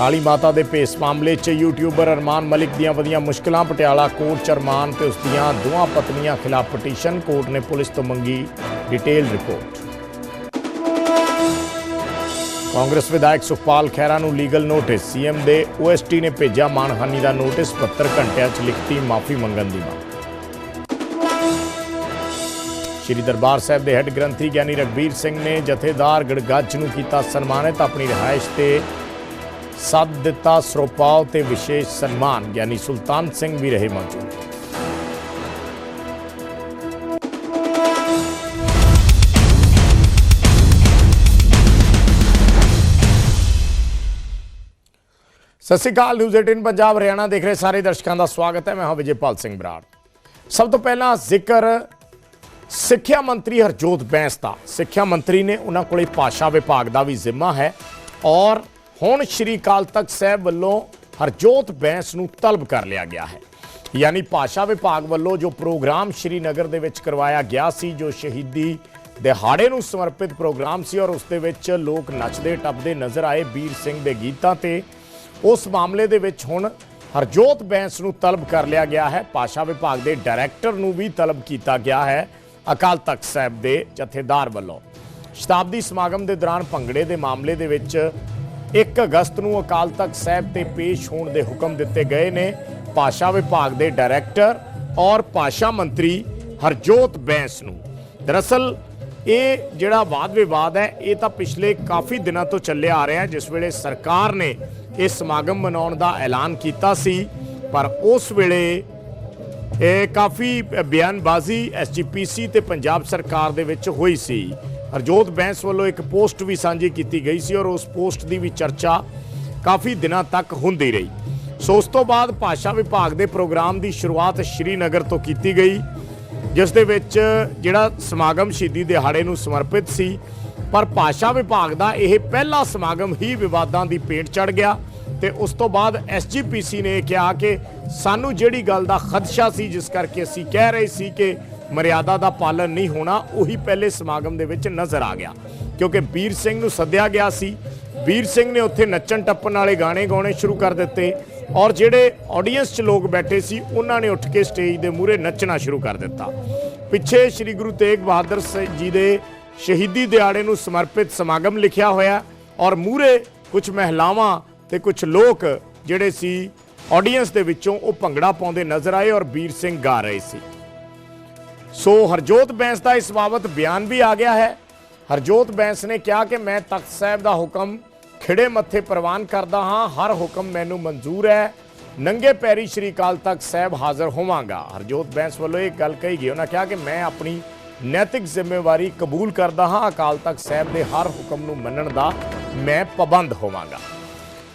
ਕਾਲੀ ਮਾਤਾ ਦੇ ਭੇਸ ਮਾਮਲੇ 'ਚ ਯੂਟਿਊਬਰ ਅਰਮਾਨ ਮਲਿਕ ਦੀਆਂ ਵਧੀਆਂ ਮੁਸ਼ਕਲਾਂ, ਪਟਿਆਲਾ ਕੋਰਟ 'ਚ ਅਰਮਾਨ ਤੇ ਉਸ ਦੀਆਂ ਦੋਹਾਂ ਪਤਨੀਆਂ ਖਿਲਾਫ ਪਟੀਸ਼ਨ, ਕੋਰਟ ਨੇ ਪੁਲਿਸ ਤੋਂ ਮੰਗੀ ਡਿਟੇਲ ਰਿਪੋਰਟ। ਕਾਂਗਰਸ ਵਿਧਾਇਕ ਸੁਖਪਾਲ ਖਹਿਰਾ ਨੂੰ ਲੀਗਲ ਨੋਟਿਸ, ਸੀਐਮ ਦੇ ਓਐਸਟੀ ਨੇ ਭੇਜਿਆ ਮਾਨਹਾਨੀ ਦਾ ਨੋਟਿਸ 72 ਘੰਟਿਆਂ 'ਚ ਲਿਖਤੀ ਮਾਫੀ ਮੰਗਣ ਦੀ ਮੰਗ। ਸ਼੍ਰੀ ਦਰਬਾਰ ਸਾਹਿਬ ਦੇ ਹੈੱਡ ਗ੍ਰੰਥੀ ਗਿਆਨੀ ਰਗਵੀਰ ਸਿੰਘ ਨੇ ਜਥੇਦਾਰ ਗੜਗੱਜ ਨੂੰ ਕੀਤਾ ਸਨਮਾਨਿਤ, ਆਪਣੀ ਰਿਹਾਇਸ਼ ਤੇ ਸੱਦ ਦਿੱਤਾ ਸਰੋਪਾਲ ਤੇ ਵਿਸ਼ੇਸ਼ ਸਨਮਾਨ ਗਿਆਨੀ ਸੁਲਤਾਨ ਸਿੰਘ ਵੀ ਰਹੇ ਮੌਜੂਦ ਸਤਿ ਸ਼੍ਰੀ ਅਕਾਲ ਨਿਊਜ਼ 18 ਪੰਜਾਬ ਹਰਿਆਣਾ ਦੇਖ ਰਹੇ ਸਾਰੇ ਦਰਸ਼ਕਾਂ ਦਾ ਸਵਾਗਤ ਹੈ। ਮੈਂ ਹਾਂ ਵਿਜੇਪਾਲ ਸਿੰਘ ਬਰਾੜ। ਸਭ ਤੋਂ ਪਹਿਲਾਂ ਜ਼ਿਕਰ ਸਿੱਖਿਆ ਮੰਤਰੀ ਹਰਜੋਤ ਬੈਂਸ ਦਾ। ਸਿੱਖਿਆ ਮੰਤਰੀ ਨੇ ਉਹਨਾਂ ਕੋਲੇ ਭਾਸ਼ਾ ਵਿਭਾਗ ਦਾ ਵੀ ਜ਼ਿੰਮਾ ਹੈ ਔਰ ਹੁਣ ਸ਼੍ਰੀ ਅਕਾਲ ਤਖਤ ਸਾਹਿਬ ਵੱਲੋਂ ਹਰਜੋਤ ਬੈਂਸ ਨੂੰ ਤਲਬ ਕਰ ਲਿਆ ਗਿਆ ਹੈ। ਯਾਨੀ ਭਾਸ਼ਾ ਵਿਭਾਗ ਵੱਲੋਂ ਜੋ ਪ੍ਰੋਗਰਾਮ ਸ਼੍ਰੀਨਗਰ ਦੇ ਵਿੱਚ ਕਰਵਾਇਆ ਗਿਆ ਸੀ, ਜੋ ਸ਼ਹੀਦੀ ਦਿਹਾੜੇ ਨੂੰ ਸਮਰਪਿਤ ਪ੍ਰੋਗਰਾਮ ਸੀ ਔਰ ਉਸ ਦੇ ਵਿੱਚ ਲੋਕ ਨੱਚਦੇ, ਟੱਪਦੇ ਨਜ਼ਰ ਆਏ ਵੀਰ ਸਿੰਘ ਦੇ ਗੀਤਾਂ ਤੇ, ਉਸ ਮਾਮਲੇ ਦੇ ਵਿੱਚ ਹੁਣ ਹਰਜੋਤ ਬੈਂਸ ਨੂੰ ਤਲਬ ਕਰ ਲਿਆ ਗਿਆ ਹੈ। ਭਾਸ਼ਾ ਵਿਭਾਗ ਦੇ ਡਾਇਰੈਕਟਰ ਨੂੰ ਵੀ ਤਲਬ ਕੀਤਾ ਗਿਆ ਹੈ ਅਕਾਲ ਤਖਤ ਸਾਹਿਬ ਦੇ ਜਥੇਦਾਰ ਵੱਲੋਂ। ਸ਼ਤਾਬਦੀ ਸਮਾਗਮ ਦੇ ਦੌਰਾਨ ਭੰਗੜੇ ਦੇ ਮਾਮਲੇ ਦੇ ਵਿੱਚ 1 ਅਗਸਤ ਨੂੰ ਅਕਾਲ ਤਖਤ ਸਾਹਿਬ ਤੇ ਪੇਸ਼ ਹੋਣ ਦੇ ਹੁਕਮ ਦਿੱਤੇ ਗਏ ਨੇ। ਭਾਸ਼ਾ ਵਿਭਾਗ ਦੇ ਡਾਇਰੈਕਟਰ ਔਰ ਭਾਸ਼ਾ ਮੰਤਰੀ ਹਰਜੋਤ ਬੈਂਸ ਨੂੰ। ਦਰਅਸਲ, ਇਹ ਜਿਹੜਾ ਵਾਦ ਵਿਵਾਦ ਹੈ, ਇਹ ਤਾਂ ਪਿਛਲੇ ਕਾਫੀ ਦਿਨਾਂ ਤੋਂ ਚੱਲਿਆ ਆ ਰਿਹਾ, ਜਿਸ ਵੇਲੇ ਸਰਕਾਰ ਨੇ ਇਹ ਸਮਾਗਮ ਮਨਾਉਣ ਦਾ ਐਲਾਨ ਕੀਤਾ ਸੀ। ਪਰ ਉਸ ਵੇਲੇ ਇਹ ਕਾਫੀ ਬਿਆਨਬਾਜ਼ੀ ਐਸਜੀਪੀਸੀ ਤੇ ਪੰਜਾਬ ਸਰਕਾਰ ਦੇ ਵਿੱਚ ਹੋਈ ਸੀ। ਹਰਜੋਤ ਬੈਂਸ ਵੱਲੋਂ ਇੱਕ ਪੋਸਟ ਵੀ ਸਾਂਝੀ ਕੀਤੀ ਗਈ ਸੀ ਔਰ ਉਸ ਪੋਸਟ ਦੀ ਵੀ ਚਰਚਾ ਕਾਫੀ ਦਿਨਾਂ ਤੱਕ ਹੁੰਦੀ ਰਹੀ। ਸੋ ਉਸ ਤੋਂ ਬਾਅਦ ਭਾਸ਼ਾ ਵਿਭਾਗ ਦੇ ਪ੍ਰੋਗਰਾਮ ਦੀ ਸ਼ੁਰੂਆਤ ਸ਼੍ਰੀਨਗਰ ਤੋਂ ਕੀਤੀ ਗਈ, ਜਿਸ ਦੇ ਵਿੱਚ ਜਿਹੜਾ ਸਮਾਗਮ ਸ਼ਹੀਦੀ ਦਿਹਾੜੇ ਨੂੰ ਸਮਰਪਿਤ ਸੀ, ਪਰ ਭਾਸ਼ਾ ਵਿਭਾਗ ਦਾ ਇਹ ਪਹਿਲਾ ਸਮਾਗਮ ਹੀ ਵਿਵਾਦਾਂ ਦੀ ਪੇਟ ਚੜ ਗਿਆ ਤੇ ਉਸ ਤੋਂ ਬਾਅਦ ਐਸਜੀਪੀਸੀ ਨੇ ਇਹ ਕਿਹਾ ਕਿ ਸਾਨੂੰ ਜਿਹੜੀ ਗੱਲ ਦਾ ਖਦਸ਼ਾ ਸੀ, ਜਿਸ ਕਰਕੇ ਅਸੀਂ ਕਹਿ ਰਹੇ ਸੀ ਕਿ ਮਰਿਆਦਾ ਦਾ ਪਾਲਣ ਨਹੀਂ ਹੋਣਾ, ਉਹੀ ਪਹਿਲੇ ਸਮਾਗਮ ਦੇ ਵਿੱਚ ਨਜ਼ਰ ਆ ਗਿਆ। ਕਿਉਂਕਿ ਵੀਰ ਸਿੰਘ ਨੂੰ ਸੱਦਿਆ ਗਿਆ ਸੀ। ਵੀਰ ਸਿੰਘ ਨੇ ਉੱਥੇ ਨੱਚਣ ਟੱਪਣ ਵਾਲੇ ਗਾਣੇ ਗਾਉਣੇ ਸ਼ੁਰੂ ਕਰ ਦਿੱਤੇ ਔਰ ਜਿਹੜੇ ਆਡੀਅנס 'ਚ ਲੋਕ ਬੈਠੇ ਸੀ, ਉਹਨਾਂ ਨੇ ਉੱਠ ਕੇ ਸਟੇਜ ਦੇ ਮੂਹਰੇ ਨੱਚਣਾ ਸ਼ੁਰੂ ਕਰ ਦਿੱਤਾ। ਪਿੱਛੇ ਸ੍ਰੀ ਗੁਰੂ ਤੇਗ ਬਹਾਦਰ ਜੀ ਦੇ ਸ਼ਹੀਦੀ ਦਿਹਾੜੇ ਨੂੰ ਸਮਰਪਿਤ ਸਮਾਗਮ ਲਿਖਿਆ ਹੋਇਆ ਔਰ ਮੂਹਰੇ ਕੁਝ ਮਹਿਲਾਵਾਂ ਤੇ ਕੁਝ ਲੋਕ ਜਿਹੜੇ ਸੀ ਆਡੀਅנס ਦੇ ਵਿੱਚੋਂ ਉਹ ਭੰਗੜਾ ਪਾਉਂਦੇ ਨਜ਼ਰ ਆਏ ਔਰ ਵੀਰ ਸਿੰਘ ਗਾ ਰਹੇ ਸੀ। ਸੋ ਹਰਜੋਤ ਬੈਂਸ ਦਾ ਇਸ ਬਾਬਤ ਬਿਆਨ ਵੀ ਆ ਗਿਆ ਹੈ। ਹਰਜੋਤ ਬੈਂਸ ਨੇ ਕਿਹਾ ਕਿ ਮੈਂ ਤਖਤ ਸਾਹਿਬ ਦਾ ਹੁਕਮ ਖਿੜੇ ਮੱਥੇ ਪ੍ਰਵਾਨ ਕਰਦਾ ਹਾਂ। ਹਰ ਹੁਕਮ ਮੈਨੂੰ ਮਨਜ਼ੂਰ ਹੈ। ਨੰਗੇ ਪੈਰੀ ਸ਼੍ਰੀ ਅਕਾਲ ਤਖਤ ਸਾਹਿਬ ਹਾਜ਼ਰ ਹੋਵਾਂਗਾ। ਹਰਜੋਤ ਬੈਂਸ ਵੱਲੋਂ ਇਹ ਗੱਲ ਕਹੀ ਗਈ। ਉਹਨਾਂ ਕਿਹਾ ਕਿ ਮੈਂ ਆਪਣੀ ਨੈਤਿਕ ਜ਼ਿੰਮੇਵਾਰੀ ਕਬੂਲ ਕਰਦਾ ਹਾਂ। ਅਕਾਲ ਤਖਤ ਸਾਹਿਬ ਦੇ ਹਰ ਹੁਕਮ ਨੂੰ ਮੰਨਣ ਦਾ ਮੈਂ ਪਾਬੰਦ ਹੋਵਾਂਗਾ।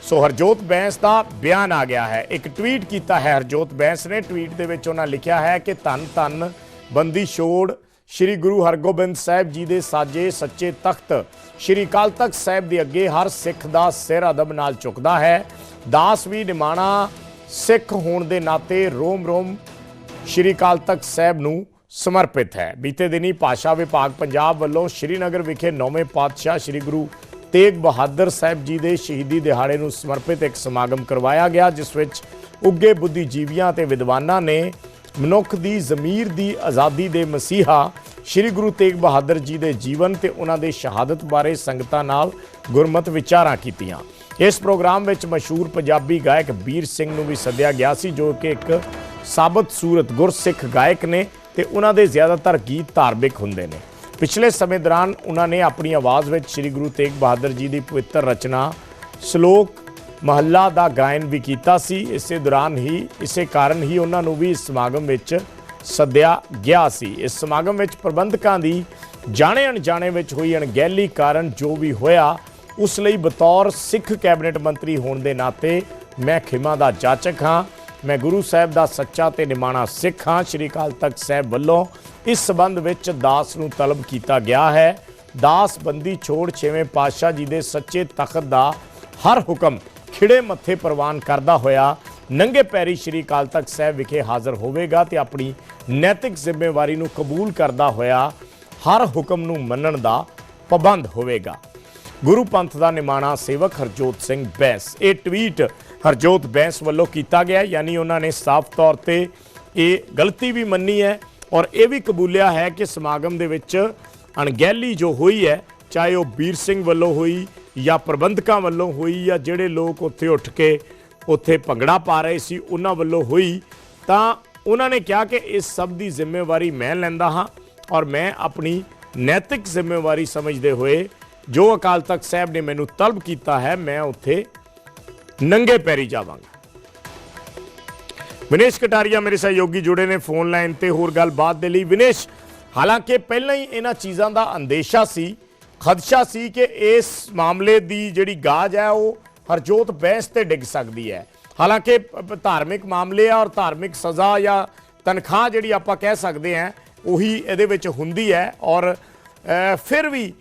ਸੋ ਹਰਜੋਤ ਬੈਂਸ ਦਾ ਬਿਆਨ ਆ ਗਿਆ ਹੈ। ਇੱਕ ਟਵੀਟ ਕੀਤਾ ਹੈ। ਹਰਜੋਤ ਬੈਂਸ ਨੇ ਟਵੀਟ ਦੇ ਵਿੱਚ ਉਹਨਾਂ ਲਿਖਿਆ ਹੈ ਕਿ ਧੰਨ ਧੰਨ ਬੰਦੀ ਛੋੜ ਸ੍ਰੀ ਗੁਰੂ ਹਰਗੋਬਿੰਦ ਸਾਹਿਬ ਜੀ ਦੇ ਸਾਜੇ ਸੱਚੇ ਤਖਤ ਸ੍ਰੀ ਅਕਾਲ ਤਖਤ ਸਾਹਿਬ ਦੇ ਅੱਗੇ ਹਰ ਸਿੱਖ ਦਾ ਸਿਰ ਅਦਬ ਨਾਲ ਝੁਕਦਾ ਹੈ। ਦਾਸ ਵੀ ਨਿਮਾਣਾ ਸਿੱਖ ਹੋਣ ਦੇ ਨਾਤੇ ਰੋਮ ਰੋਮ ਸ਼੍ਰੀ ਅਕਾਲ ਤਖਤ ਸਾਹਿਬ ਨੂੰ ਸਮਰਪਿਤ ਹੈ। ਬੀਤੇ ਦਿਨੀ ਭਾਸ਼ਾ ਵਿਭਾਗ ਪੰਜਾਬ ਵੱਲੋਂ ਸ਼੍ਰੀਨਗਰ ਵਿਖੇ ਨੌਵੇਂ ਪਾਤਸ਼ਾਹ ਸ੍ਰੀ ਗੁਰੂ ਤੇਗ ਬਹਾਦਰ ਸਾਹਿਬ ਜੀ ਦੇ ਸ਼ਹੀਦੀ ਦਿਹਾੜੇ ਨੂੰ ਸਮਰਪਿਤ ਇੱਕ ਸਮਾਗਮ ਕਰਵਾਇਆ ਗਿਆ, ਜਿਸ ਵਿੱਚ ਉੱਗੇ ਬੁੱਧੀਜੀਵੀਆਂ ਤੇ ਵਿਦਵਾਨਾਂ ਨੇ ਮਨੁੱਖ ਦੀ ਜ਼ਮੀਰ ਦੀ ਆਜ਼ਾਦੀ ਦੇ ਮਸੀਹਾ ਸ੍ਰੀ ਗੁਰੂ ਤੇਗ ਬਹਾਦਰ ਜੀ ਦੇ ਜੀਵਨ ਤੇ ਉਹਨਾਂ ਦੇ ਸ਼ਹਾਦਤ ਬਾਰੇ ਸੰਗਤਾਂ ਨਾਲ ਗੁਰਮਤ ਵਿਚਾਰਾਂ ਕੀਤੀਆਂ। ਇਸ ਪ੍ਰੋਗਰਾਮ ਵਿੱਚ ਮਸ਼ਹੂਰ ਪੰਜਾਬੀ ਗਾਇਕ ਵੀਰ ਸਿੰਘ ਨੂੰ ਵੀ ਸੱਦਿਆ ਗਿਆ ਸੀ, ਜੋ ਕਿ ਇੱਕ ਸਾਬਤ ਸੂਰਤ ਗੁਰਸਿੱਖ ਗਾਇਕ ਨੇ ਤੇ ਉਹਨਾਂ ਦੇ ਜ਼ਿਆਦਾਤਰ ਗੀਤ ਧਾਰਮਿਕ ਹੁੰਦੇ ਨੇ। ਪਿਛਲੇ ਸਮੇਂ ਦੌਰਾਨ ਉਹਨਾਂ ਨੇ ਆਪਣੀ ਆਵਾਜ਼ ਵਿੱਚ ਸ੍ਰੀ ਗੁਰੂ ਤੇਗ ਬਹਾਦਰ ਜੀ ਦੀ ਪਵਿੱਤਰ ਰਚਨਾ, ਸ਼ਲੋਕ ਮਹੱਲਾ ਦਾ ਗਾਇਨ ਵੀ ਕੀਤਾ ਸੀ। ਇਸੇ ਦੌਰਾਨ ਹੀ, ਇਸੇ ਕਾਰਨ ਹੀ ਉਹਨਾਂ ਨੂੰ ਵੀ ਇਸ ਸਮਾਗਮ ਵਿੱਚ ਸੱਦਿਆ ਗਿਆ ਸੀ। ਇਸ ਸਮਾਗਮ ਵਿੱਚ ਪ੍ਰਬੰਧਕਾਂ ਦੀ ਜਾਣੇ ਅਣਜਾਣੇ ਵਿੱਚ ਹੋਈ ਅਣਗਹਿਲੀ ਕਾਰਨ ਜੋ ਵੀ ਹੋਇਆ, ਉਸ ਲਈ ਬਤੌਰ ਸਿੱਖ ਕੈਬਨਿਟ ਮੰਤਰੀ ਹੋਣ ਦੇ ਨਾਤੇ ਮੈਂ ਖਿਮਾ ਦਾ ਜਾਚਕ ਹਾਂ। ਮੈਂ ਗੁਰੂ ਸਾਹਿਬ ਦਾ ਸੱਚਾ ਤੇ ਨਿਮਾਣਾ ਸਿੱਖ ਹਾਂ। ਸ਼੍ਰੀ ਅਕਾਲ ਤਖਤ ਸਾਹਿਬ ਵੱਲੋਂ ਇਸ ਸਬੰਧ ਵਿੱਚ ਦਾਸ ਨੂੰ ਤਲਬ ਕੀਤਾ ਗਿਆ ਹੈ। ਦਾਸ ਬੰਦੀ ਛੋੜ ਛੇਵੇਂ ਪਾਤਸ਼ਾਹ ਜੀ ਦੇ ਸੱਚੇ ਤਖਤ ਦਾ ਹਰ ਹੁਕਮ ਖਿੜੇ ਮੱਥੇ ਪ੍ਰਵਾਨ ਕਰਦਾ ਹੋਇਆ ਨੰਗੇ ਪੈਰੀ ਸ਼੍ਰੀ ਅਕਾਲ ਤਖਤ ਸਾਹਿਬ ਵਿਖੇ ਹਾਜ਼ਰ ਹੋਵੇਗਾ ਤੇ ਆਪਣੀ ਨੈਤਿਕ ਜ਼ਿੰਮੇਵਾਰੀ ਨੂੰ ਕਬੂਲ ਕਰਦਾ ਹੋਇਆ ਹਰ ਹੁਕਮ ਨੂੰ ਮੰਨਣ ਦਾ ਪਾਬੰਦ ਹੋਵੇਗਾ। ਗੁਰੂ ਪੰਥ ਦਾ ਨਿਮਾਣਾ ਸੇਵਕ ਹਰਜੋਤ ਸਿੰਘ ਬੈਂਸ। ਇਹ ਟਵੀਟ ਹਰਜੋਤ ਬੈਂਸ ਵੱਲੋਂ ਕੀਤਾ ਗਿਆ, ਯਾਨੀ ਉਹਨਾਂ ਨੇ ਸਾਫ਼ ਤੌਰ ਤੇ ਇਹ ਗਲਤੀ ਵੀ ਮੰਨੀ ਹੈ ਔਰ ਇਹ ਵੀ ਕਬੂਲਿਆ ਹੈ ਕਿ ਸਮਾਗਮ ਦੇ ਵਿੱਚ ਅਣਗਹਿਲੀ ਜੋ ਹੋਈ ਹੈ, ਚਾਹੇ ਉਹ ਵੀਰ ਸਿੰਘ ਵੱਲੋਂ ਹੋਈ ਜਾਂ ਪ੍ਰਬੰਧਕਾਂ ਵੱਲੋਂ ਹੋਈ ਜਾਂ ਜਿਹੜੇ ਲੋਕ ਉੱਥੇ ਉੱਠ ਕੇ ਉੱਥੇ ਭੰਗੜਾ ਪਾ ਰਹੇ ਸੀ, ਉਹਨਾਂ ਵੱਲੋਂ ਹੋਈ, ਤਾਂ ਉਹਨਾਂ ਨੇ ਕਿਹਾ ਕਿ ਇਸ ਸਭ ਦੀ ਜ਼ਿੰਮੇਵਾਰੀ ਮੈਂ ਲੈਂਦਾ ਹਾਂ ਔਰ ਮੈਂ ਆਪਣੀ ਨੈਤਿਕ ਜ਼ਿੰਮੇਵਾਰੀ ਸਮਝਦੇ ਹੋਏ ਜੋ ਅਕਾਲ ਤਖਤ ਸਾਹਿਬ ਨੇ ਮੈਨੂੰ ਤਲਬ ਕੀਤਾ ਹੈ, ਮੈਂ ਉੱਥੇ ਨੰਗੇ ਪੈਰੀ ਜਾਵਾਂਗਾ। ਵਿਨੇਸ਼ ਕਟਾਰੀਆ ਮੇਰੇ ਸਹਿਯੋਗੀ ਜੁੜੇ ਨੇ ਫੋਨ ਲਾਈਨ ਤੇ, ਹੋਰ ਗੱਲਬਾਤ ਦੇ ਲਈ। ਵਿਨੇਸ਼, ਹਾਲਾਂਕਿ ਪਹਿਲਾਂ ਹੀ ਇਹਨਾਂ ਚੀਜ਼ਾਂ ਦਾ ਅੰਦੇਸ਼ਾ ਸੀ ਖਦਸ਼ਾ ਸੀ ਕਿ ਇਸ ਮਾਮਲੇ ਦੀ ਜਿਹੜੀ ਗਾਜ ਹੈ ਉਹ ਹਰਜੋਤ ਬੈਂਸ ਤੇ ਡਿੱਗ ਸਕਦੀ ਹੈ। ਹਾਲਾਂਕਿ ਧਾਰਮਿਕ ਮਾਮਲੇ ਆ ਔਰ ਧਾਰਮਿਕ ਸਜ਼ਾ ਜਾਂ ਤਨਖਾਹ ਜਿਹੜੀ ਆਪਾਂ ਕਹਿ ਸਕਦੇ ਹਾਂ, ਉਹੀ ਇਹਦੇ ਵਿੱਚ ਹੁੰਦੀ ਹੈ ਔਰ ਫਿਰ ਵੀ